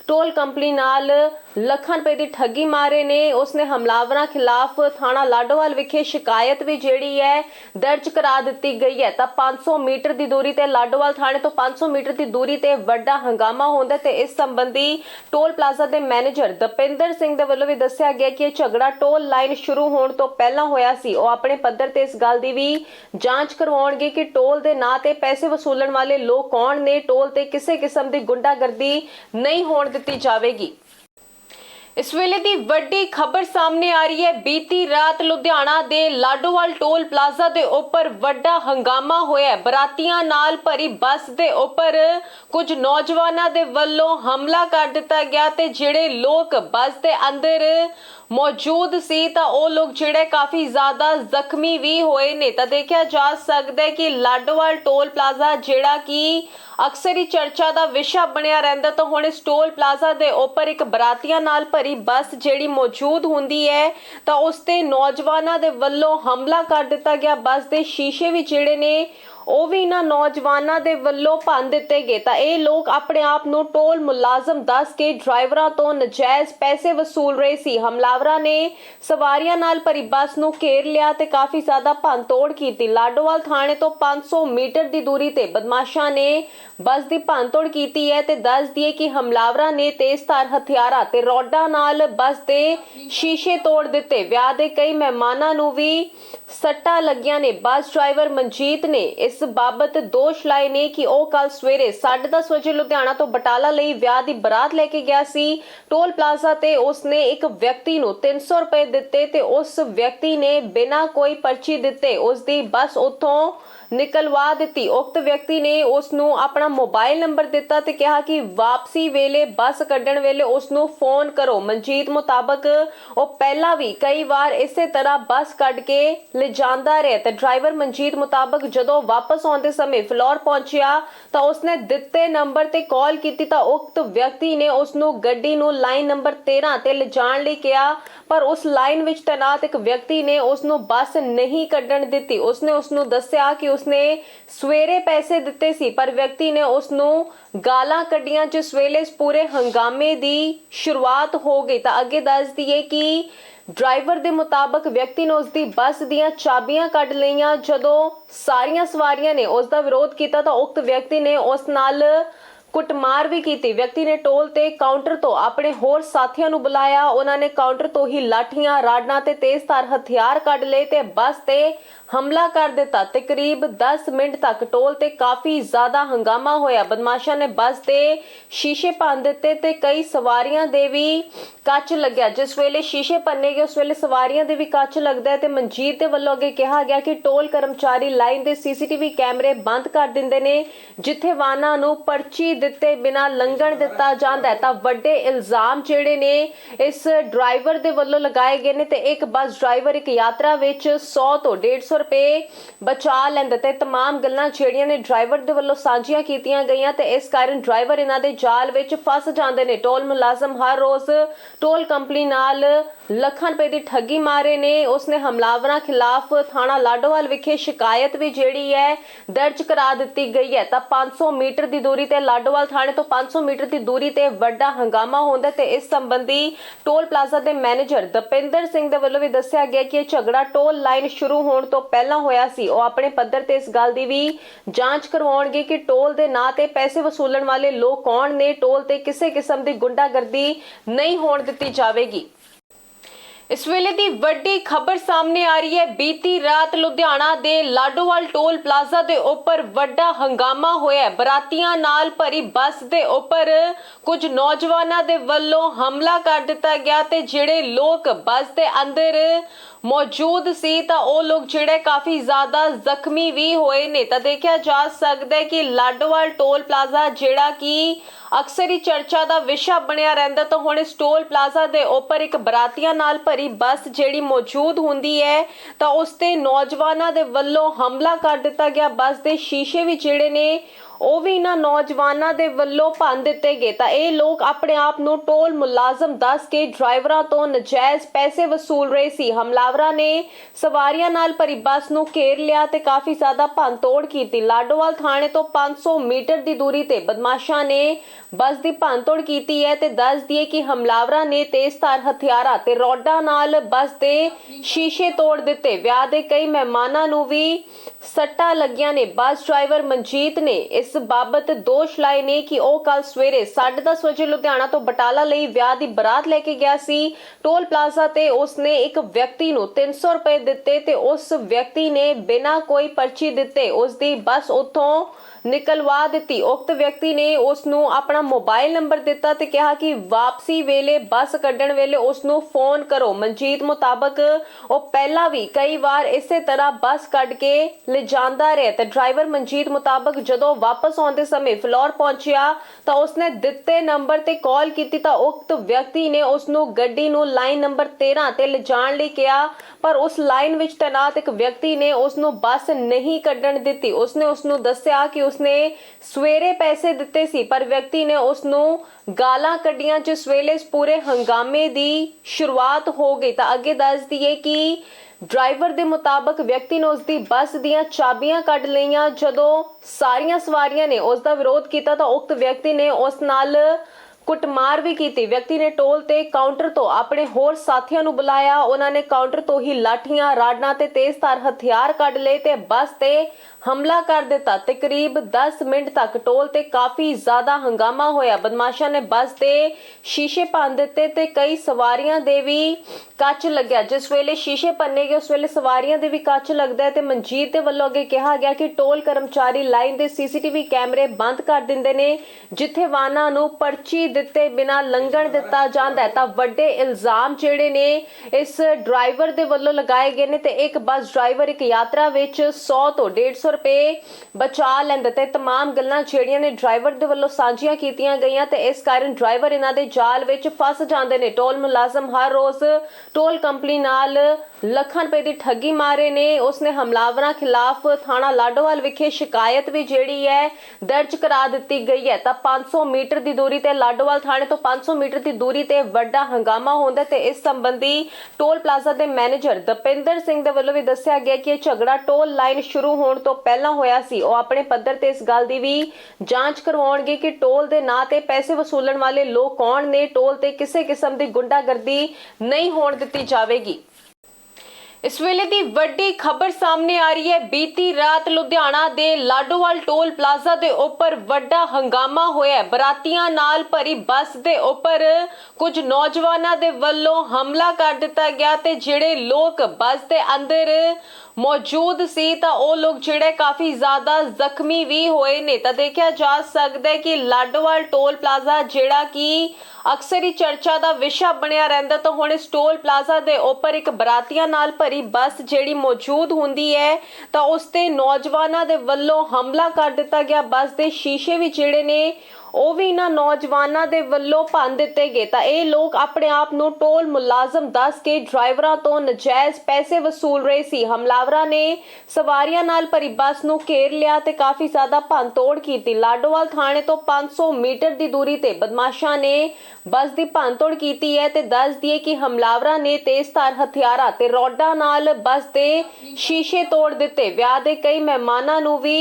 A: ਟੋਲ ਕੰਪਨੀ ਨਾਲ ਲੱਖਾਂ ਰੁਪਏ ਦੀ ਠੱਗੀ ਮਾਰੇ ਨੇ ਉਸਨੇ ਹਮਲਾਵਰਾਂ ਖਿਲਾਫ ਥਾਣਾ ਲਾਡੋਵਾਲ ਵਿਖੇ ਸ਼ਿਕਾਇਤ ਵੀ ਜਿਹੜੀ ਹੈ ਦਰਜ ਕਰਾ ਦਿੱਤੀ ਗਈ ਹੈ ਤਾਂ 500 ਮੀਟਰ ਦੀ ਦੂਰੀ ਤੇ ਲਾਡੋਵਾਲ ਥਾਣੇ ਤੋਂ 500 ਮੀਟਰ ਦੀ ਦੂਰੀ ਤੇ ਵੱਡਾ ਹੰਗਾਮਾ ਹੁੰਦਾ ਤੇ ਇਸ ਸੰਬੰਧੀ ਟੋਲ ਪਲਾਜ਼ਾ ਦੇ ਮੈਨੇਜਰ ਦਪਿੰਦਰ ਸਿੰਘ ਦੇ ਵੱਲੋਂ ਵੀ ਦੱਸਿਆ ਗਿਆ ਕਿ ਇਹ ਝਗੜਾ ਟੋਲ ਲਾਈਨ ਸ਼ੁਰੂ ਹੋਣ ਤੋਂ ਪਹਿਲਾਂ ਹੋਇਆ ਸੀ। ਉਹ ਆਪਣੇ ਪੱਧਰ ਤੇ ਇਸ ਗੱਲ ਦੀ ਵੀ ਜਾਂਚ ਕਰਵਾਉਣਗੇ ਕਿ ਟੋਲ ਦੇ ਨਾਂ ਤੇ ਪੈਸੇ ਵਸੂਲਣ ਵਾਲੇ ਲੋਕ ਕੌਣ ਨੇ। ਟੋਲ ਤੇ ਕਿਸੇ ਕਿਸਮ ਦੀ ਗੁੰਡਾਗਰਦੀ ਨਹੀਂ ਹੋਣ ਦਿੱਤੀ ਜਾਵੇਗੀ। ਇਸ ਵੇਲੇ ਦੀ ਵੱਡੀ ਖਬਰ ਸਾਹਮਣੇ ਆ ਰਹੀ ਹੈ ਬੀਤੀ ਰਾਤ ਲੁਧਿਆਣਾ ਦੇ ਲਾਡੋਵਾਲ ਟੋਲ ਪਲਾਜ਼ਾ ਦੇ ਉੱਪਰ ਵੱਡਾ ਹੰਗਾਮਾ ਹੋਇਆ ਹੈ। ਬਰਾਤੀਆਂ ਨਾਲ ਭਰੀ ਬੱਸ ਦੇ ਉੱਪਰ ਕੁਝ ਨੌਜਵਾਨਾਂ ਦੇ ਵੱਲੋਂ ਹਮਲਾ ਕਰ ਦਿੱਤਾ ਗਿਆ ਤੇ ਜਿਹੜੇ ਲੋਕ ਬੱਸ ਦੇ ਅੰਦਰ ਮੌਜੂਦ ਸੀ ਤਾਂ ਉਹ ਲੋਕ ਜਿਹੜੇ ਕਾਫੀ ਜ਼ਿਆਦਾ ਜ਼ਖਮੀ ਵੀ ਹੋਏ ਨੇ ਤਾਂ ਦੇਖਿਆ ਜਾ ਸਕਦਾ ਹੈ ਕਿ ਲਾਡੋਵਾਲ ਟੋਲ ਪਲਾਜ਼ਾ ਜਿਹੜਾ ਕਿ ਅਕਸਰ ਹੀ ਚਰਚਾ ਦਾ ਵਿਸ਼ਾ ਬਣਿਆ ਰਹਿੰਦਾ ਤਾਂ ਹੁਣ ਇਸ ਟੋਲ ਪਲਾਜ਼ਾ ਦੇ ਉੱਪਰ ਇੱਕ ਬਰਾਤੀਆਂ ਨਾਲ ਭਰੀ ਬੱਸ ਜਿਹੜੀ ਮੌਜੂਦ ਹੁੰਦੀ ਹੈ, ਤਾਂ ਉਸ ਤੇ ਨੌਜਵਾਨਾਂ ਦੇ ਵੱਲੋਂ ਹਮਲਾ ਕਰ ਦਿੱਤਾ ਗਿਆ। ਬੱਸ ਦੇ ਸ਼ੀਸ਼ੇ ਵੀ ਜਿਹੜੇ ਨੇ ਉਹ ਵੀ ਇਹਨਾਂ ਨੌਜਵਾਨਾਂ ਦੇ ਵੱਲੋਂ ਭੰਨ ਦਿੱਤੇ ਗਏ। ਤਾਂ ਇਹ ਲੋਕ ਆਪਣੇ ਆਪ ਨੂੰ ਟੋਲ ਮੁਲਾਜ਼ਮ ਦੱਸ ਕੇ ਡਰਾਈਵਰਾਂ ਤੋਂ ਨਜਾਇਜ਼ ਪੈਸੇ ਵਸੂਲ ਰਹੇ ਸੀ। ਹਮਲਾਵਰਾਂ ਨੇ ਸਵਾਰੀਆਂ ਨਾਲ ਭਰੀ ਬੱਸ ਨੂੰ ਘੇਰ ਲਿਆ ਤੇ ਕਾਫੀ ਜ਼ਿਆਦਾ ਭੰਨਤੋੜ ਕੀਤੀ। ਲਾਡੋਵਾਲ ਥਾਣੇ ਤੋਂ 500 ਮੀਟਰ ਦੀ ਦੂਰੀ ਤੇ ਬਦਮਾਸ਼ਾਂ ਨੇ ਬੱਸ ਦੀ ਭੰਨਤੋੜ ਕੀਤੀ ਹੈ ਤੇ ਦੱਸ ਦਈਏ ਕਿ ਹਮਲਾਵਰਾਂ ਨੇ ਤੇਜ਼ਧਾਰ ਹਥਿਆਰਾਂ ਤੇ ਰੋਡਾਂ ਨਾਲ ਬੱਸ ਦੇ ਸ਼ੀਸ਼ੇ ਤੋੜ ਦਿੱਤੇ। ਵਿਆਹ ਦੇ ਕਈ ਮਹਿਮਾਨਾਂ ਨੂੰ ਵੀ ਸੱਟਾਂ ਲੱਗੀਆਂ ਨੇ। ਬੱਸ ਡਰਾਈਵਰ ਮਨਜੀਤ ਨੇ ਇਸ ਬਾਬਤ ਦੋਸ਼ ਲਾਏ ਨੇ ਕਿ ਉਹ ਕੱਲ ਸਵੇਰੇ 10:30 ਵਜੇ ਲੁਧਿਆਣਾ ਤੋਂ ਬਟਾਲਾ ਲਈ ਵਿਆਹ ਦੀ ਬਰਾਤ ਲੈ ਕੇ ਗਿਆ ਸੀ। ਟੋਲ ਪਲਾਜ਼ਾ ਤੇ ਉਸ ਨੇ ਇੱਕ ਵਿਅਕਤੀ ਨੂੰ 300 ਰੁਪਏ ਦਿੱਤੇ ਤੇ ਉਸ ਵਿਅਕਤੀ ਨੇ ਬਿਨਾਂ ਕੋਈ ਪਰਚੀ ਦਿੱਤੇ ਉਸ ਦੀ ਬੱਸ ਉੱਥੋਂ ਨਿਕਲਵਾ ਦਿੱਤੀ। ਉਕਤ ਵਿਅਕਤੀ ਨੇ ਉਸ ਨੂੰ ਆਪਣਾ ਮੋਬਾਈਲ ਨੰਬਰ ਦਿੱਤਾ ਤੇ ਕਿਹਾ ਕਿ ਵਾਪਸੀ ਵੇਲੇ ਬੱਸ ਕੱਢਣ ਵੇਲੇ ਉਸ ਨੂੰ ਫੋਨ ਕਰੋ। ਮਨਜੀਤ ਮੁਤਾਬਕ ਉਹ ਪਹਿਲਾਂ ਵੀ ਕਈ ਵਾਰ ਇਸੇ ਤਰ੍ਹਾਂ ਬੱਸ ਕੱਢ ਕੇ ਲਿਜਾਂਦਾ ਰਿਹਾ ਤੇ ਡਰਾਈਵਰ ਮਨਜੀਤ ਮੁਤਾਬਕ ਜਦੋਂ ਵਾਪਸ ਆਉਂਦੇ ਸਮੇਂ ਫਲੋਰ ਪਹੁੰਚਿਆ ਤਾਂ ਉਸਨੇ ਦਿੱਤੇ ਨੰਬਰ ਤੇ ਕਾਲ ਕੀਤੀ ਤਾਂ ਉਕਤ ਵਿਅਕਤੀ ਨੇ ਉਸ ਨੂੰ ਗੱਡੀ ਨੂੰ ਲਾਈਨ ਨੰਬਰ 13 ਤੇ ਲਿਜਾਣ ਲਈ ਕਿਹਾ, ਪਰ ਉਸ ਲਾਈਨ ਵਿੱਚ ਤੈਨਾਤ ਇੱਕ ਵਿਅਕਤੀ ਨੇ ਉਸ ਨੂੰ ਬੱਸ ਨਹੀਂ ਕੱਢਣ ਦਿੱਤੀ। ਉਸਨੇ ਉਸ ਨੂੰ ਦੱਸਿਆ ਕਿ ਉਸਨੇ ਸਵੇਰੇ ਪੈਸੇ ਦਿੱਤੇ ਸੀ, ਪਰ ਵਿਅਕਤੀ ਨੇ ਉਸ ਨੂੰ ਗਾਲਾਂ ਕੱਢੀਆਂ ਜਿਸ ਵੇਲੇ ਇਸ ਪੂਰੇ ਹੰਗਾਮੇ ਦੀ ਸ਼ੁਰੂਆਤ ਹੋ ਗਈ। ਤਾਂ ਅੱਗੇ ਦੱਸ ਦਈਏ ਕਿ ਡਰਾਈਵਰ ਦੇ ਮੁਤਾਬਕ ਵਿਅਕਤੀ ਨੇ ਉਸ ਦੀ ਬੱਸ ਦੀਆਂ ਚਾਬੀਆਂ ਕੱਢ ਲਈਆਂ। ਜਦੋਂ ਸਾਰੀਆਂ ਸਵਾਰੀਆਂ ਨੇ ਉਸ ਦਾ ਵਿਰੋਧ ਕੀਤਾ ਤਾਂ ਉਕਤ ਵਿਅਕਤੀ ਨੇ ਉਸ ਨਾਲ ਕੁੱਟਮਾਰ ਵੀ ਕੀਤੀ। ਵਿਅਕਤੀ ਨੇ ਟੋਲ ਤੇ ਕਾਊਂਟਰ ਤੋਂ ਆਪਣੇ ਹੋਰ ਸਾਥੀਆਂ ਨੂੰ ਬੁਲਾਇਆ। ਉਹਨਾਂ ਨੇ ਕਾਊਂਟਰ ਤੋਂ ਹੀ ਲਾਠੀਆਂ, ਰਾਡਾਂ ਤੇ ਤੇਜ਼ਧਾਰ ਹਥਿਆਰ ਕੱਢ ਲਏ ਤੇ ਬੱਸ ਤੇ ਹਮਲਾ ਕਰ ਦਿੱਤਾ ਤੇ ਕਰੀਬ 10 ਮਿੰਟ ਤੱਕ ਟੋਲ ਤੇ ਕਾਫੀ ਜ਼ਿਆਦਾ ਹੰਗਾਮਾ ਹੋਇਆ। ਬਦਮਾਸ਼ਾਂ ਨੇ ਬੱਸ ਦੇ ਸ਼ੀਸ਼ੇ ਭੰਨ ਦਿੱਤੇ ਤੇ ਕਈ ਸਵਾਰੀਆਂ ਦੇ ਵੀ ਕੱਚ ਲੱਗਿਆ। ਜਿਸ ਵੇਲੇ ਸ਼ੀਸ਼ੇ ਭੰਨੇ ਗਏ, ਉਸ ਵੇਲੇ ਸਵਾਰੀਆਂ ਦੇ ਵੀ ਕੱਚ ਲੱਗਦਾ ਹੈ ਤੇ ਮਨਜੀਤ ਦੇ ਵੱਲੋਂ ਅੱਗੇ ਕਿਹਾ ਗਿਆ ਕਿ ਟੋਲ ਕਰਮਚਾਰੀ ਲਾਈਨ ਦੇ ਸੀਸੀਟੀਵੀ ਕੈਮਰੇ ਬੰਦ ਕਰ ਦਿੰਦੇ ਨੇ, ਜਿੱਥੇ ਵਾਹਨਾਂ ਨੂੰ ਪਰਚੀ ਦਿੱਤੇ ਬਿਨਾਂ ਲੰਘਣ ਦਿੱਤਾ ਜਾਂਦਾ ਹੈ। ਤਾਂ ਵੱਡੇ ਇਲਜ਼ਾਮ ਜਿਹੜੇ ਨੇ, ਇਸ ਡਰਾਈਵਰ ਦੇ ਵੱਲੋਂ ਲਗਾਏ ਗਏ ਨੇ ਤੇ ਇੱਕ ਬੱਸ ਡਰਾਈਵਰ ਇੱਕ ਯਾਤਰਾ ਵਿੱਚ 100 ਤੋਂ 150 ਰੁਪਏ ਬਚਾ ਲੈਂਦਾ ਤੇ तमाम ਗੱਲਾਂ ਜਿਹੜੀਆਂ ਨੇ ਡਰਾਈਵਰ ਦੇ ਵੱਲੋਂ ਸਾਂਝੀਆਂ ਕੀਤੀਆਂ ਗਈਆਂ ਤੇ ਇਸ ਕਾਰਨ ਡਰਾਈਵਰ ਇਹਨਾਂ ਦੇ ਜਾਲ ਵਿੱਚ ਫਸ ਜਾਂਦੇ ਨੇ ਟੋਲ ਮੁਲਾਜ਼ਮ ਹਰ ਰੋਜ਼ ਟੋਲ ਕੰਪਨੀ ਨਾਲ ਲੱਖਾਂ ਰੁਪਏ ਦੀ ਠੱਗੀ ਮਾਰੇ ਨੇ ਉਸਨੇ ਹਮਲਾਵਰਾਂ ਖਿਲਾਫ ਥਾਣਾ ਲਾਡੋਵਾਲ ਵਿਖੇ ਸ਼ਿਕਾਇਤ ਵੀ ਜਿਹੜੀ ਹੈ ਦਰਜ ਕਰਾ ਦਿੱਤੀ ਗਈ ਹੈ ਤਾਂ 500 ਮੀਟਰ ਦੀ ਦੂਰੀ ਤੇ ਲਾਡੋਵਾਲ ਥਾਣੇ ਤੋਂ 500 ਮੀਟਰ ਦੀ ਦੂਰੀ ਤੇ ਵੱਡਾ ਹੰਗਾਮਾ ਹੁੰਦਾ ਤੇ ਇਸ ਸੰਬੰਧੀ ਟੋਲ ਪਲਾਜ਼ਾ ਦੇ ਮੈਨੇਜਰ ਦਪਿੰਦਰ ਸਿੰਘ ਦੇ ਵੱਲੋਂ ਵੀ ਦੱਸਿਆ ਗਿਆ ਕਿ ਇਹ ਝਗੜਾ ਟੋਲ ਲਾਈਨ ਸ਼ੁਰੂ ਹੋਣ ਤੋਂ ਪਹਿਲਾਂ ਹੋਇਆ ਸੀ ਉਹ ਆਪਣੇ ਪੱਧਰ ਤੇ ਇਸ ਗੱਲ ਦੀ ਵੀ ਜਾਂਚ ਕਰਵਾਉਣਗੇ ਕਿ ਟੋਲ ਦੇ ਨਾਂ ਤੇ ਪੈਸੇ ਵਸੂਲਣ ਵਾਲੇ ਲੋਕ ਕੌਣ ਨੇ ਟੋਲ ਤੇ ਕਿਸੇ ਕਿਸਮ ਦੀ ਗੁੰਡਾਗਰਦੀ ਨਹੀਂ ਹੋਣ ਦਿੱਤੀ ਜਾਵੇਗੀ ਇਸ ਵੇਲੇ ਦੀ ਵੱਡੀ ਖਬਰ ਸਾਹਮਣੇ ਆ ਰਹੀ ਹੈ। ਬੀਤੀ ਰਾਤ ਲੁਧਿਆਣਾ ਦੇ ਲਾਡੋਵਾਲ ਟੋਲ ਪਲਾਜ਼ਾ ਦੇ ਉੱਪਰ ਵੱਡਾ ਹੰਗਾਮਾ ਹੋਇਆ ਬਰਾਤੀਆਂ ਨਾਲ ਭਰੀ ਬੱਸ ਦੇ ਉੱਪਰ ਕੁਝ ਨੌਜਵਾਨਾਂ ਦੇ ਵੱਲੋਂ ਹਮਲਾ ਕਰ ਦਿੱਤਾ ਗਿਆ ਤੇ ਜਿਹੜੇ ਲੋਕ ਬੱਸ ਦੇ ਅੰਦਰ ਮੌਜੂਦ ਸੀ ਤਾਂ ਉਹ ਲੋਕ ਜਿਹੜੇ ਕਾਫੀ ਜ਼ਿਆਦਾ ਜ਼ਖਮੀ ਵੀ ਹੋਏ ਨੇ। ਤਾਂ ਦੇਖਿਆ ਜਾ ਸਕਦਾ ਹੈ ਕਿ ਲਾਡੋਵਾਲ ਟੋਲ ਪਲਾਜ਼ਾ ਜਿਹੜਾ ਕਿ ਅਕਸਰ ਹੀ ਚਰਚਾ ਦਾ ਵਿਸ਼ਾ ਬਣਿਆ ਰਹਿੰਦਾ ਤਾਂ ਹੁਣ ਇਸ ਟੋਲ ਪਲਾਜ਼ਾ ਦੇ ਉੱਪਰ ਇੱਕ ਬਰਾਤੀਆਂ ਨਾਲ ਭਰੀ ਬੱਸ ਜਿਹੜੀ ਮੌਜੂਦ ਹੁੰਦੀ ਹੈ, ਤਾਂ ਉਸ ਤੇ ਨੌਜਵਾਨਾਂ ਦੇ ਵੱਲੋਂ ਹਮਲਾ ਕਰ ਦਿੱਤਾ ਗਿਆ। ਬੱਸ ਦੇ ਸ਼ੀਸ਼ੇ ਵੀ ਜਿਹੜੇ ਨੇ ਉਹ ਵੀ ਇਹਨਾਂ ਨੌਜਵਾਨਾਂ ਦੇ ਵੱਲੋਂ ਭੰਨ ਦਿੱਤੇ ਗਏ। ਤਾਂ ਇਹ ਲੋਕ ਆਪਣੇ ਆਪ ਨੂੰ ਟੋਲ ਮੁਲਾਜ਼ਮ ਦੱਸ ਕੇ ਡਰਾਈਵਰਾਂ ਤੋਂ ਨਜਾਇਜ਼ ਪੈਸੇ ਵਸੂਲ ਰਹੇ ਸੀ। ਹਮਲਾਵਰਾਂ ਨੇ ਸਵਾਰੀਆਂ ਨਾਲ ਭਰੀ ਬੱਸ ਨੂੰ ਘੇਰ ਲਿਆ ਤੇ ਕਾਫੀ ਜ਼ਿਆਦਾ ਭੰਨਤੋੜ ਕੀਤੀ। ਲਾਡੋਵਾਲ ਥਾਣੇ ਤੋਂ 500 ਮੀਟਰ ਦੀ ਦੂਰੀ ਤੇ ਬਦਮਾਸ਼ਾਂ ਨੇ ਬੱਸ ਦੀ ਭੰਨਤੋੜ ਕੀਤੀ ਹੈ ਤੇ ਦੱਸ ਦਈਏ ਕਿ ਹਮਲਾਵਰਾਂ ਨੇ ਤੇਜ਼ਧਾਰ ਹਥਿਆਰਾਂ ਤੇ ਰੋਡਾਂ ਨਾਲ ਬੱਸ ਦੇ ਸ਼ੀਸ਼ੇ ਤੋੜ ਦਿੱਤੇ। ਵਿਆਹ ਦੇ ਕਈ ਮਹਿਮਾਨਾਂ ਨੂੰ ਵੀ ਸੱਟਾਂ ਲੱਗੀਆਂ ਨੇ। ਬੱਸ ਡਰਾਈਵਰ ਮਨਜੀਤ ਨੇ ਇਸ ਬਾਬਤ ਦੋਸ਼ ਲਾਏ ਨੇ ਕਿ ਉਹ ਕੱਲ ਸਵੇਰੇ 10:30 ਵਜੇ ਲੁਧਿਆਣਾ ਤੋਂ ਬਟਾਲਾ ਲਈ ਵਿਆਹ ਦੀ ਬਰਾਤ ਲੈ ਕੇ ਗਿਆ ਸੀ। ਟੋਲ ਪਲਾਜ਼ਾ ਤੇ ਉਸਨੇ ਇੱਕ ਵਿਅਕਤੀ ਨੂੰ 300 ਰੁਪਏ ਦਿੱਤੇ ਤੇ ਉਸ ਵਿਅਕਤੀ ਨੇ ਬਿਨਾਂ ਕੋਈ ਪਰਚੀ ਦਿੱਤੇ ਉਸ ਦੀ ਬੱਸ ਉੱਥੋਂ ਨਿਕਲਵਾ ਦਿੱਤੀ। ਉਕਤ ਵਿਅਕਤੀ ਨੇ ਉਸ ਨੂੰ ਆਪਣਾ ਮੋਬਾਈਲ ਨੰਬਰ ਦਿੱਤਾ ਤੇ ਕਿਹਾ ਕਿ ਵਾਪਸੀ ਵੇਲੇ ਬੱਸ ਕੱਢਣ ਵੇਲੇ ਉਸ ਨੂੰ ਫੋਨ ਕਰੋ। ਮਨਜੀਤ ਮੁਤਾਬਕ ਉਹ ਪਹਿਲਾਂ ਵੀ ਕਈ ਵਾਰ ਇਸੇ ਤਰ੍ਹਾਂ ਬੱਸ ਕੱਢ ਕੇ ਲਿਜਾਂਦਾ ਰਿਹਾ ਤੇ ਡਰਾਈਵਰ ਮਨਜੀਤ ਮੁਤਾਬਕ ਜਦੋਂ ਵਾਪਸ ਆਉਂਦੇ ਸਮੇਂ ਫਲੋਰ ਪਹੁੰਚਿਆ ਤਾਂ ਉਸਨੇ ਦਿੱਤੇ ਨੰਬਰ ਤੇ ਕਾਲ ਕੀਤੀ ਤਾਂ ਉਕਤ ਵਿਅਕਤੀ ਨੇ ਉਸ ਨੂੰ ਗੱਡੀ ਨੂੰ ਲਾਈਨ ਨੰਬਰ 13 ਤੇ ਲਿਜਾਣ ਲਈ ਕਿਹਾ, ਪਰ ਉਸ ਲਾਈਨ ਵਿੱਚ ਤੈਨਾਤ ਇੱਕ ਵਿਅਕਤੀ ਨੇ ਉਸ ਨੂੰ ਬੱਸ ਨਹੀਂ ਕੱਢਣ ਦਿੱਤੀ। ਉਸਨੇ ਉਸ ਨੂੰ ਦੱਸਿਆ ਕਿ ਉਸਨੇ ਸਵੇਰੇ ਪੈਸੇ ਦਿੱਤੇ ਸੀ, ਪਰ ਵਿਅਕਤੀ ਨੇ ਉਸ ਨੂੰ ਗਾਲਾਂ ਕੱਢੀਆਂ, ਜਿਸ ਵੇਲੇ ਇਸ ਪੂਰੇ ਹੰਗਾਮੇ ਦੀ ਸ਼ੁਰੂਆਤ ਹੋ ਗਈ। ਤਾਂ ਅੱਗੇ ਦੱਸ ਦਈਏ ਕਿ ਡਰਾਈਵਰ ਦੇ ਮੁਤਾਬਕ ਵਿਅਕਤੀ ਨੇ ਉਸ ਦੀ ਬੱਸ ਦੀਆਂ ਚਾਬੀਆਂ ਕੱਢ ਲਈਆਂ। ਜਦੋਂ ਸਾਰੀਆਂ ਸਵਾਰੀਆਂ ਨੇ ਉਸ ਦਾ ਵਿਰੋਧ ਕੀਤਾ ਤਾਂ ਉਕਤ ਵਿਅਕਤੀ ਨੇ ਉਸ ਨਾਲ ਕੁੱਟਮਾਰ ਵੀ ਕੀਤੀ। ਵਿਅਕਤੀ ਨੇ ਟੋਲ ਤੇ ਕਾਊਂਟਰ ਤੋਂ ਆਪਣੇ ਹੋਰ ਸਾਥੀਆਂ ਨੂੰ ਬੁਲਾਇਆ। ਉਹਨਾਂ ਨੇ ਕਾਊਂਟਰ ਤੋਂ ਹੀ ਲਾਠੀਆਂ, ਰਾਡਾਂ ਤੇ ਤੇਜ਼ਧਾਰ ਹਥਿਆਰ ਕੱਢ ਲਏ ਤੇ ਬੱਸ ਤੇ ਹਮਲਾ ਕਰ ਦਿੱਤਾ। ਤੇ ਕਰੀਬ 10 ਮਿੰਟ ਤੱਕ ਟੋਲ ਤੇ ਕਾਫੀ ਜ਼ਿਆਦਾ ਹੰਗਾਮਾ ਹੋਇਆ। ਬਦਮਾਸ਼ਾਂ ਨੇ ਬੱਸ ਦੇ ਸ਼ੀਸ਼ੇ ਭੰਨ ਦਿੱਤੇ ਤੇ ਕਈ ਸਵਾਰੀਆਂ ਦੇ ਵੀ ਕੱਚ ਲੱਗਿਆ। ਜਿਸ ਵੇਲੇ ਸ਼ੀਸ਼ੇ ਭੰਨੇ ਗਏ, ਉਸ ਵੇਲੇ ਸਵਾਰੀਆਂ ਦੇ ਵੀ ਕੱਚ ਲੱਗਦਾ ਤੇ ਮਨਜੀਤ ਦੇ ਵੱਲੋਂ ਅੱਗੇ ਕਿਹਾ ਗਿਆ ਕਿ ਟੋਲ ਕਰਮਚਾਰੀ ਲਾਈਨ ਦੇ ਸੀਸੀਟੀਵੀ ਕੈਮਰੇ ਬੰਦ ਕਰ ਦਿੰਦੇ ਨੇ, ਜਿੱਥੇ ਵਾਹਨਾਂ ਨੂੰ ਪਰਚੀ ਦਿੱਤੇ ਬਿਨਾਂ ਲੰਘਣ ਦਿੱਤਾ ਜਾਂਦਾ ਹੈ। ਤਾਂ ਵੱਡੇ ਇਲਜ਼ਾਮ ਜਿਹੜੇ ਨੇ, ਇਸ ਡਰਾਈਵਰ ਦੇ ਵੱਲੋਂ ਲਗਾਏ ਗਏ ਨੇ ਤੇ ਇੱਕ ਬੱਸ ਡਰਾਈਵਰ ਇੱਕ ਯਾਤਰਾ ਵਿੱਚ 100 ਤੋਂ 150 ਰੁਪਏ ਬਚਾ ਲੈਂਦਾ ਤੇ तमाम ਗੱਲਾਂ ਜਿਹੜੀਆਂ ਨੇ ਡਰਾਈਵਰ ਦੇ ਵੱਲੋਂ ਸਾਂਝੀਆਂ ਕੀਤੀਆਂ ਗਈਆਂ ਤੇ ਇਸ ਕਾਰਨ ਡਰਾਈਵਰ ਇਹਨਾਂ ਦੇ ਜਾਲ ਵਿੱਚ ਫਸ ਜਾਂਦੇ ਨੇ ਟੋਲ ਮੁਲਾਜ਼ਮ ਹਰ ਰੋਜ਼ ਟੋਲ ਕੰਪਨੀ ਨਾਲ ਲੱਖਾਂ ਰੁਪਏ ਦੀ ਠੱਗੀ ਮਾਰੇ ਨੇ ਉਸਨੇ ਹਮਲਾਵਰਾਂ ਖਿਲਾਫ ਥਾਣਾ ਲਾਡੋਵਾਲ ਵਿਖੇ ਸ਼ਿਕਾਇਤ ਵੀ ਜਿਹੜੀ ਹੈ ਦਰਜ ਕਰਾ ਦਿੱਤੀ ਗਈ ਹੈ ਤਾਂ 500 ਮੀਟਰ ਦੀ ਦੂਰੀ ਤੇ ਲਾਡੋਵਾਲ ਥਾਣੇ ਤੋਂ 500 ਮੀਟਰ ਦੀ ਦੂਰੀ ਤੇ ਵੱਡਾ ਹੰਗਾਮਾ ਹੁੰਦਾ ਤੇ ਇਸ ਸੰਬੰਧੀ ਟੋਲ ਪਲਾਜ਼ਾ ਦੇ ਮੈਨੇਜਰ ਦਪਿੰਦਰ ਸਿੰਘ ਦੇ ਵੱਲੋਂ ਵੀ ਦੱਸਿਆ ਗਿਆ ਕਿ ਇਹ ਝਗੜਾ ਟੋਲ ਲਾਈਨ ਸ਼ੁਰੂ ਹੋਣ ਤੋਂ ਪਹਿਲਾਂ ਹੋਇਆ ਸੀ। ਉਹ ਆਪਣੇ ਪੱਧਰ ਤੇ ਇਸ ਗੱਲ ਦੀ ਵੀ ਜਾਂਚ ਕਰਵਾਉਣਗੇ ਕਿ ਟੋਲ ਦੇ ਨਾਂ ਤੇ ਪੈਸੇ ਵਸੂਲਣ ਵਾਲੇ ਲੋਕ ਕੌਣ ਨੇ। ਟੋਲ ਤੇ ਕਿਸੇ ਕਿਸਮ ਦੀ ਗੁੰਡਾਗਰਦੀ ਨਹੀਂ ਹੋਣ ਦਿੱਤੀ ਜਾਵੇਗੀ। ਇਸ ਵੇਲੇ ਦੀ ਵੱਡੀ ਖਬਰ ਸਾਹਮਣੇ ਆ ਰਹੀ ਹੈ। ਬੀਤੀ ਰਾਤ ਲੁਧਿਆਣਾ ਦੇ ਲਾਡੋਵਾਲ ਟੋਲ ਪਲਾਜ਼ਾ ਦੇ ਉੱਪਰ ਵੱਡਾ ਹੰਗਾਮਾ ਹੋਇਆ। ਬਰਾਤੀਆਂ ਨਾਲ ਭਰੀ ਬੱਸ ਦੇ ਉੱਪਰ ਕੁਝ ਨੌਜਵਾਨਾਂ ਦੇ ਵੱਲੋਂ ਹਮਲਾ ਕਰ ਦਿੱਤਾ ਗਿਆ ਤੇ ਜਿਹੜੇ ਲੋਕ ਬੱਸ ਦੇ ਅੰਦਰ ਮੌਜੂਦ ਸੀ ਤਾਂ ਉਹ ਲੋਕ ਜਿਹੜੇ ਕਾਫੀ ਜ਼ਿਆਦਾ ਜ਼ਖਮੀ ਵੀ ਹੋਏ ਨੇ। ਤਾਂ ਦੇਖਿਆ ਜਾ ਸਕਦਾ ਹੈ ਕਿ ਲਾਡੋਵਾਲ ਟੋਲ ਪਲਾਜ਼ਾ ਜਿਹੜਾ ਕਿ ਅਕਸਰ ਹੀ ਚਰਚਾ ਦਾ ਵਿਸ਼ਾ ਬਣਿਆ ਰਹਿੰਦਾ ਤਾਂ ਹੁਣ ਇਸ ਟੋਲ ਪਲਾਜ਼ਾ ਦੇ ਉੱਪਰ ਇੱਕ ਬਰਾਤੀਆਂ ਨਾਲ ਭਰੀ ਬੱਸ ਜਿਹੜੀ ਮੌਜੂਦ ਹੁੰਦੀ ਹੈ ਤਾਂ ਉਸ ਤੇ ਨੌਜਵਾਨਾਂ ਦੇ ਵੱਲੋਂ ਹਮਲਾ ਕਰ ਦਿੱਤਾ ਗਿਆ। ਬੱਸ ਦੇ ਸ਼ੀਸ਼ੇ ਵੀ ਜਿਹੜੇ ਨੇ ਉਹ ਵੀ ਇਹਨਾਂ ਨੌਜਵਾਨਾਂ ਦੇ ਵੱਲੋਂ ਭੰਨ ਦਿੱਤੇ ਗਏ। ਤਾਂ ਇਹ ਲੋਕ ਆਪਣੇ ਆਪ ਨੂੰ ਟੋਲ ਮੁਲਾਜ਼ਮ ਦੱਸ ਕੇ ਡਰਾਈਵਰਾਂ ਤੋਂ ਨਜਾਇਜ਼ ਪੈਸੇ ਵਸੂਲ ਰਹੇ ਸੀ। ਹਮਲਾਵਰਾਂ ਨੇ ਸਵਾਰੀਆਂ ਨਾਲ ਭਰੀ ਬੱਸ ਨੂੰ ਘੇਰ ਲਿਆ ਤੇ ਕਾਫੀ ਜ਼ਿਆਦਾ ਭੰਨਤੋੜ ਕੀਤੀ। ਲਾਡੋਵਾਲ ਥਾਣੇ ਤੋਂ 500 ਮੀਟਰ ਦੀ ਦੂਰੀ ਤੇ ਬਦਮਾਸ਼ਾਂ ਨੇ ਬੱਸ ਦੀ ਭੰਨਤੋੜ ਕੀਤੀ ਹੈ ਤੇ ਦੱਸ ਦਈਏ ਕਿ ਹਮਲਾਵਰਾਂ ਨੇ ਤੇਜ਼ਧਾਰ ਹਥਿਆਰਾਂ ਤੇ ਰੋਡਾਂ ਨਾਲ ਬੱਸ ਦੇ ਸ਼ੀਸ਼ੇ ਤੋੜ ਦਿੱਤੇ। ਵਿਆਹ ਦੇ ਕਈ ਮਹਿਮਾਨਾਂ ਨੂੰ ਵੀ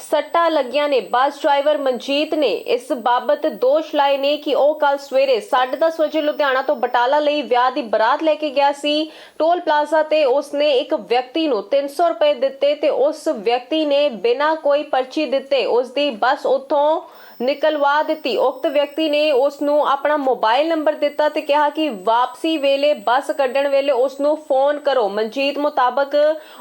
A: ਸੱਟਾਂ ਲੱਗੀਆਂ ਨੇ। ਬੱਸ ਡਰਾਈਵਰ ਮਨਜੀਤ ਨੇ ਇਸ ਬਾਬਤ ਦੋਸ਼ ਲਾਏ ਨੇ ਕਿ ਉਹ ਕੱਲ ਸਵੇਰੇ 10:30 ਵਜੇ ਲੁਧਿਆਣਾ ਤੋਂ ਬਟਾਲਾ ਲਈ ਵਿਆਹ ਦੀ ਬਰਾਤ ਲੈ ਕੇ ਗਿਆ ਸੀ। ਟੋਲ ਪਲਾਜ਼ਾ ਤੇ ਉਸਨੇ ਇੱਕ ਵਿਅਕਤੀ ਨੂੰ 300 ਰੁਪਏ ਦਿੱਤੇ ਤੇ ਉਸ ਵਿਅਕਤੀ ਨੇ ਬਿਨਾਂ ਕੋਈ ਪਰਚੀ ਦਿੱਤੇ ਉਸ ਦੀ ਬੱਸ ਉੱਥੋਂ ਨਿਕਲਵਾ ਦਿੱਤੀ। ਉਕਤ ਵਿਅਕਤੀ ਨੇ ਉਸ ਨੂੰ ਆਪਣਾ ਮੋਬਾਈਲ ਨੰਬਰ ਦਿੱਤਾ ਤੇ ਕਿਹਾ ਕਿ ਵਾਪਸੀ ਵੇਲੇ ਬੱਸ ਕੱਢਣ ਵੇਲੇ ਉਸ ਨੂੰ ਫੋਨ ਕਰੋ। ਮਨਜੀਤ ਮੁਤਾਬਕ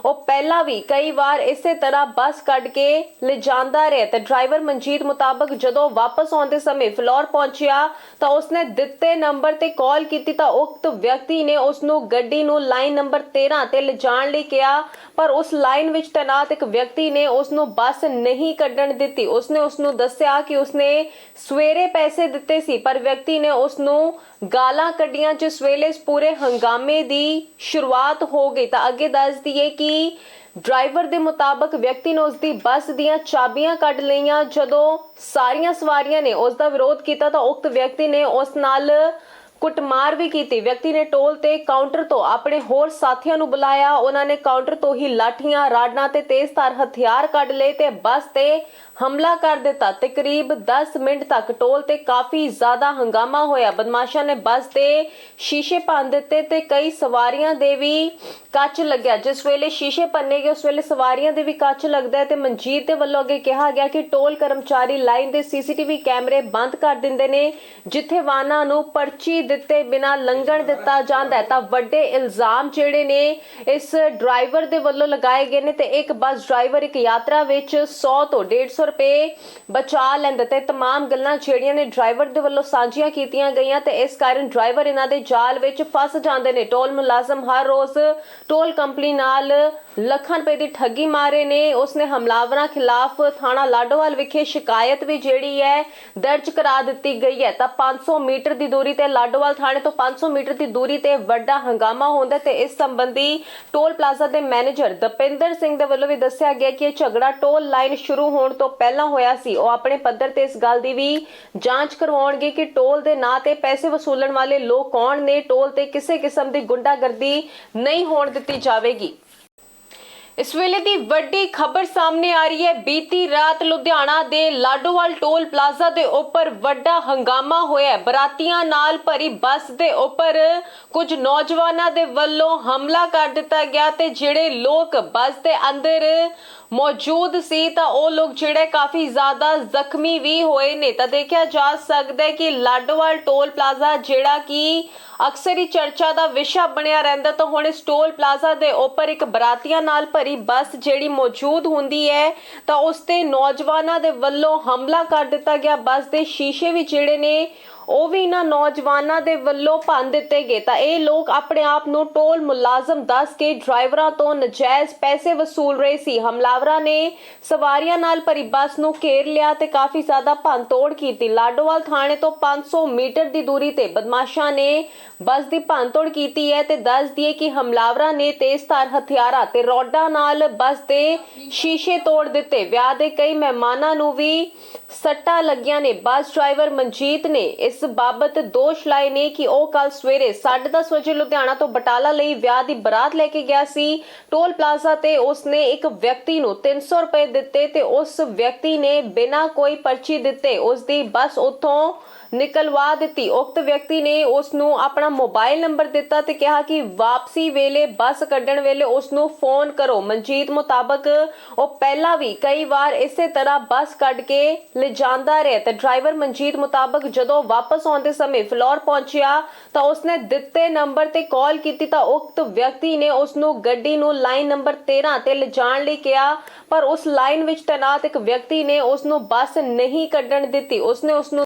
A: ਉਹ ਪਹਿਲਾਂ ਵੀ ਕਈ ਵਾਰ ਇਸੇ ਤਰ੍ਹਾਂ ਬੱਸ ਕੱਢ ਕੇ ਲਿਜਾਂਦਾ ਰਿਹਾ ਤੇ ਡਰਾਈਵਰ ਮਨਜੀਤ ਮੁਤਾਬਕ ਜਦੋਂ ਵਾਪਸ ਆਉਂਦੇ ਸਮੇਂ ਫਲੋਰ ਪਹੁੰਚਿਆ ਤਾਂ ਉਸਨੇ ਦਿੱਤੇ ਨੰਬਰ ਤੇ ਕਾਲ ਕੀਤੀ ਤਾਂ ਉਕਤ ਵਿਅਕਤੀ ਨੇ ਉਸ ਨੂੰ ਗੱਡੀ ਨੂੰ ਲਾਈਨ ਨੰਬਰ 13 ਤੇ ਲਿਜਾਣ ਲਈ ਕਿਹਾ। ਪਰ ਉਸ ਲਾਈਨ ਵਿੱਚ ਤੈਨਾਤ ਇੱਕ ਵਿਅਕਤੀ ਨੇ ਉਸ ਨੂੰ ਬੱਸ ਨਹੀਂ ਕੱਢਣ ਦਿੱਤੀ। ਉਸਨੇ ਉਸ ਨੂੰ ਦੱਸਿਆ ਕਿ ਉਸਨੇ ਸਵੇਰੇ ਪੈਸੇ ਦਿੱਤੇ ਸੀ, ਪਰ ਵਿਅਕਤੀ ਨੇ ਉਸ ਨੂੰ ਗਾਲਾਂ ਕੱਢੀਆਂ ਜਿਸ ਵੇਲੇ ਇਸ ਪੂਰੇ ਹੰਗਾਮੇ ਦੀ ਸ਼ੁਰੂਆਤ ਹੋ ਗਈ। ਤਾਂ ਅੱਗੇ ਦੱਸ ਦਈਏ ਕਿ ਡਰਾਈਵਰ ਦੇ ਮੁਤਾਬਕ ਵਿਅਕਤੀ ਨੇ ਉਸ ਦੀ ਬੱਸ ਦੀਆਂ ਚਾਬੀਆਂ ਕੱਢ ਲਈਆਂ। ਜਦੋਂ ਸਾਰੀਆਂ ਸਵਾਰੀਆਂ ਨੇ ਉਸ ਦਾ ਵਿਰੋਧ ਕੀਤਾ ਤਾਂ ਉਕਤ ਵਿਅਕਤੀ ਨੇ ਉਸ ਨਾਲ ਕੁੱਟਮਾਰ ਵੀ ਕੀਤੀ। ਵਿਅਕਤੀ ਨੇ ਟੋਲ ਤੇ ਕਾਊਂਟਰ ਤੋਂ ਆਪਣੇ ਹੋਰ ਸਾਥੀਆਂ ਨੂੰ ਬੁਲਾਇਆ। ਉਹਨਾਂ ਨੇ ਕਾਊਂਟਰ ਤੋਂ ਹੀ ਲਾਠੀਆਂ, ਰਾਡਾਂ ਤੇ ਤੇਜ਼ਧਾਰ ਹਥਿਆਰ ਕੱਢ ਲਏ ਤੇ ਬੱਸ ਤੇ ਹਮਲਾ ਕਰ ਦਿੱਤਾ। ਤੇ 10 ਮਿੰਟ ਤੱਕ ਟੋਲ ਤੇ ਕਾਫੀ ਜ਼ਿਆਦਾ ਹੰਗਾਮਾ ਹੋਇਆ। ਬਦਮਾਸ਼ਾਂ ਨੇ ਬੱਸ ਦੇ ਸ਼ੀਸ਼ੇ ਭੰਨ ਦਿੱਤੇ ਤੇ ਕਈ ਸਵਾਰੀਆਂ ਦੇ ਵੀ ਕੱਚ ਲੱਗਿਆ। ਜਿਸ ਵੇਲੇ ਸ਼ੀਸ਼ੇ ਭੰਨੇ ਗਏ, ਉਸ ਵੇਲੇ ਸਵਾਰੀਆਂ ਦੇ ਵੀ ਕੱਚ ਲੱਗਦਾ ਤੇ ਮਨਜੀਤ ਦੇ ਵੱਲੋਂ ਅੱਗੇ ਕਿਹਾ ਗਿਆ ਕਿ ਟੋਲ ਕਰਮਚਾਰੀ ਲਾਈਨ ਦੇ ਸੀਸੀਟੀਵੀ ਕੈਮਰੇ ਬੰਦ ਕਰ ਦਿੰਦੇ ਨੇ, ਜਿੱਥੇ ਵਾਹਨਾਂ ਨੂੰ ਪਰਚੀ ਦਿੱਤੇ ਬਿਨਾ ਲੰਘਣ ਦਿੱਤਾ ਜਾਂਦਾ ਹੈ ਤਾਂ ਵੱਡੇ ਇਲਜ਼ਾਮ ਜਿਹੜੇ ਨੇ ਇਸ ਡਰਾਈਵਰ ਦੇ ਵੱਲੋਂ ਲਗਾਏ ਗਏ ਨੇ ਤੇ ਇੱਕ ਬੱਸ ਡਰਾਈਵਰ ਇੱਕ ਯਾਤਰਾ ਵਿੱਚ 100 ਤੋਂ 150 ਰੁਪਏ ਬਚਾ ਲੈਂਦਾ ਤੇ तमाम ਗੱਲਾਂ ਜਿਹੜੀਆਂ ਨੇ ਡਰਾਈਵਰ ਦੇ ਵੱਲੋਂ ਸਾਂਝੀਆਂ ਕੀਤੀਆਂ ਗਈਆਂ ਤੇ ਇਸ ਕਾਰਨ ਡਰਾਈਵਰ ਇਹਨਾਂ ਦੇ ਜਾਲ ਵਿੱਚ ਫਸ ਜਾਂਦੇ ਨੇ ਟੋਲ ਮੁਲਾਜ਼ਮ ਹਰ ਰੋਜ਼ ਟੋਲ ਕੰਪਨੀ ਨਾਲ ਲੱਖਾਂ ਰੁਪਏ ਦੀ ਠੱਗੀ ਮਾਰੇ ਨੇ। ਉਸਨੇ ਹਮਲਾਵਰਾਂ ਖਿਲਾਫ ਥਾਣਾ ਲਾਡੋਵਾਲ ਵਿਖੇ ਸ਼ਿਕਾਇਤ ਵੀ ਜਿਹੜੀ ਹੈ, ਦਰਜ ਕਰਾ ਦਿੱਤੀ ਗਈ ਹੈ। ਤਾਂ 500 ਮੀਟਰ ਦੀ ਦੂਰੀ ਤੇ ਲਾਡੋਵਾਲ ਥਾਣੇ ਤੋਂ 500 ਮੀਟਰ ਦੀ ਦੂਰੀ ਤੇ ਵੱਡਾ ਹੰਗਾਮਾ ਹੁੰਦਾ ਤੇ ਇਸ ਸੰਬੰਧੀ ਟੋਲ ਪਲਾਜ਼ਾ ਦੇ ਮੈਨੇਜਰ ਦਪਿੰਦਰ ਸਿੰਘ ਦੇ ਵੱਲੋਂ ਵੀ ਦੱਸਿਆ ਗਿਆ ਕਿ ਇਹ ਝਗੜਾ ਟੋਲ ਲਾਈਨ ਸ਼ੁਰੂ ਹੋਣ ਤੋਂ ਪਹਿਲਾਂ ਹੋਇਆ ਸੀ। ਉਹ ਆਪਣੇ ਪੱਧਰ ਤੇ ਇਸ ਗੱਲ ਦੀ ਵੀ ਜਾਂਚ ਕਰਵਾਉਣਗੇ ਕਿ ਟੋਲ ਦੇ ਨਾਂ ਤੇ ਪੈਸੇ ਵਸੂਲਣ ਵਾਲੇ ਲੋਕ ਕੌਣ ਨੇ। ਟੋਲ ਤੇ ਕਿਸੇ ਕਿਸਮ ਦੀ ਗੁੰਡਾਗਰਦੀ ਨਹੀਂ ਹੋਣ ਦਿੱਤੀ ਜਾਵੇਗੀ। ਇਸ ਵੇਲੇ ਦੀ ਵੱਡੀ ਖਬਰ ਸਾਹਮਣੇ ਆ ਰਹੀ ਹੈ ਬੀਤੀ ਰਾਤ ਲੁਧਿਆਣਾ ਦੇ ਲਾਡੋਵਾਲ ਟੋਲ ਪਲਾਜ਼ਾ ਦੇ ਉੱਪਰ ਵੱਡਾ ਹੰਗਾਮਾ ਹੋਇਆ ਹੈ। ਬਰਾਤੀਆਂ ਨਾਲ ਭਰੀ ਬੱਸ ਦੇ ਉੱਪਰ ਕੁਝ ਨੌਜਵਾਨਾਂ ਦੇ ਵੱਲੋਂ ਹਮਲਾ ਕਰ ਦਿੱਤਾ ਗਿਆ ਤੇ ਜਿਹੜੇ ਲੋਕ ਬੱਸ ਦੇ ਅੰਦਰ ਮੌਜੂਦ ਸੀ ਤਾਂ ਉਹ ਲੋਕ ਜਿਹੜੇ ਕਾਫੀ ਜ਼ਿਆਦਾ ਜ਼ਖਮੀ ਵੀ ਹੋਏ ਨੇ ਤਾਂ ਦੇਖਿਆ ਜਾ ਸਕਦਾ ਹੈ ਕਿ ਲਾਡੋਵਾਲ ਟੋਲ ਪਲਾਜ਼ਾ ਜਿਹੜਾ ਕਿ ਅਕਸਰ ਹੀ ਚਰਚਾ ਦਾ ਵਿਸ਼ਾ ਬਣਿਆ ਰਹਿੰਦਾ ਤਾਂ ਹੁਣ ਇਸ ਟੋਲ ਪਲਾਜ਼ਾ ਦੇ ਉੱਪਰ ਇੱਕ ਬਰਾਤੀਆਂ ਨਾਲ ਭਰੀ ਬੱਸ ਜਿਹੜੀ ਮੌਜੂਦ ਹੁੰਦੀ ਹੈ, ਤਾਂ ਉਸ ਤੇ ਨੌਜਵਾਨਾਂ ਦੇ ਵੱਲੋਂ ਹਮਲਾ ਕਰ ਦਿੱਤਾ ਗਿਆ। ਬੱਸ ਦੇ ਸ਼ੀਸ਼ੇ ਵੀ ਜਿਹੜੇ ਨੇ ਉਹ ਵੀ ਇਹਨਾਂ ਨੌਜਵਾਨਾਂ ਦੇ ਵੱਲੋਂ ਭੰਨ ਦਿੱਤੇ ਗਏ। ਤਾਂ ਇਹ ਲੋਕ ਆਪਣੇ ਆਪ ਨੂੰ ਟੋਲ ਮੁਲਾਜ਼ਮ ਦੱਸ ਕੇ ਡਰਾਈਵਰਾਂ ਤੋਂ ਨਜਾਇਜ਼ ਪੈਸੇ ਵਸੂਲ ਰਹੇ ਸੀ। ਹਮਲਾਵਰਾਂ ਨੇ ਸਵਾਰੀਆਂ ਨਾਲ ਭਰੀ ਬੱਸ ਨੂੰ ਘੇਰ ਲਿਆ ਤੇ ਕਾਫੀ ਜ਼ਿਆਦਾ ਭੰਨਤੋੜ ਕੀਤੀ। ਲਾਡੋਵਾਲ ਥਾਣੇ ਤੋਂ 500 ਮੀਟਰ ਦੀ ਦੂਰੀ ਤੇ ਬਦਮਾਸ਼ਾਂ ਨੇ ਬੱਸ ਦੀ ਭੰਨਤੋੜ ਕੀਤੀ ਹੈ ਤੇ ਦੱਸ ਦਈਏ ਕਿ ਹਮਲਾਵਰਾਂ ਨੇ ਤੇਜ਼ਧਾਰ ਹਥਿਆਰਾਂ ਤੇ ਰੋਡਾਂ ਨਾਲ ਬੱਸ ਦੇ ਸ਼ੀਸ਼ੇ ਤੋੜ ਦਿੱਤੇ। ਵਿਆਹ ਦੇ ਕਈ ਮਹਿਮਾਨਾਂ ਨੂੰ ਵੀ ਸੱਟਾਂ ਲੱਗੀਆਂ ਨੇ। ਬੱਸ ਡਰਾਈਵਰ ਮਨਜੀਤ ਨੇ ਇਸ ਬਾਬਤ ਦੋਸ਼ ਲਾਏ ਨੇ ਕਿ ਉਹ ਕੱਲ ਸਵੇਰੇ 10:30 ਵਜੇ ਲੁਧਿਆਣਾ ਤੋਂ ਬਟਾਲਾ ਲਈ ਵਿਆਹ ਦੀ ਬਰਾਤ ਲੈ ਕੇ ਗਿਆ ਸੀ। ਟੋਲ ਪਲਾਜ਼ਾ ਤੇ ਉਸ ਨੇ ਇੱਕ ਵਿਅਕਤੀ ਨੂੰ 300 ਰੁਪਏ ਦਿੱਤੇ ਤੇ ਉਸ ਵਿਅਕਤੀ ਨੇ ਬਿਨਾਂ ਕੋਈ ਪਰਚੀ ਦਿੱਤੇ ਉਸ ਦੀ ਬੱਸ ਉੱਥੋਂ ਨਿਕਲਵਾ ਦਿੱਤੀ। ਉਕਤ ਵਿਅਕਤੀ ਨੇ ਉਸ ਨੂੰ ਆਪਣਾ ਮੋਬਾਈਲ ਨੰਬਰ ਦਿੱਤਾ ਤੇ ਕਿਹਾ ਕਿ ਵਾਪਸੀ ਵੇਲੇ ਬੱਸ ਕੱਢਣ ਵੇਲੇ ਉਸ ਨੂੰ ਫੋਨ ਕਰੋ। ਮਨਜੀਤ ਮੁਤਾਬਕ ਉਹ ਪਹਿਲਾਂ ਵੀ ਕਈ ਵਾਰ ਇਸੇ ਤਰ੍ਹਾਂ ਬੱਸ ਕੱਢ ਕੇ ਲਿਜਾਂਦਾ ਰਿਹਾ ਤੇ ਡਰਾਈਵਰ ਮਨਜੀਤ ਮੁਤਾਬਕ ਜਦੋਂ ਵਾਪਸ ਆਉਂਦੇ ਸਮੇਂ ਫਲੋਰ ਪਹੁੰਚਿਆ ਤਾਂ ਉਸਨੇ ਦਿੱਤੇ ਨੰਬਰ ਤੇ ਕਾਲ ਕੀਤੀ ਤਾਂ ਉਕਤ ਵਿਅਕਤੀ ਨੇ ਉਸ ਨੂੰ ਗੱਡੀ ਨੂੰ ਲਾਈਨ ਨੰਬਰ 13 ਤੇ ਲਿਜਾਣ ਲਈ ਕਿਹਾ, ਪਰ ਉਸ ਲਾਈਨ ਵਿੱਚ ਤੈਨਾਤ ਇੱਕ ਵਿਅਕਤੀ ਨੇ ਉਸ ਨੂੰ ਬੱਸ ਨਹੀਂ ਕੱਢਣ ਦਿੱਤੀ। ਉਸਨੇ ਉਸ ਨੂੰ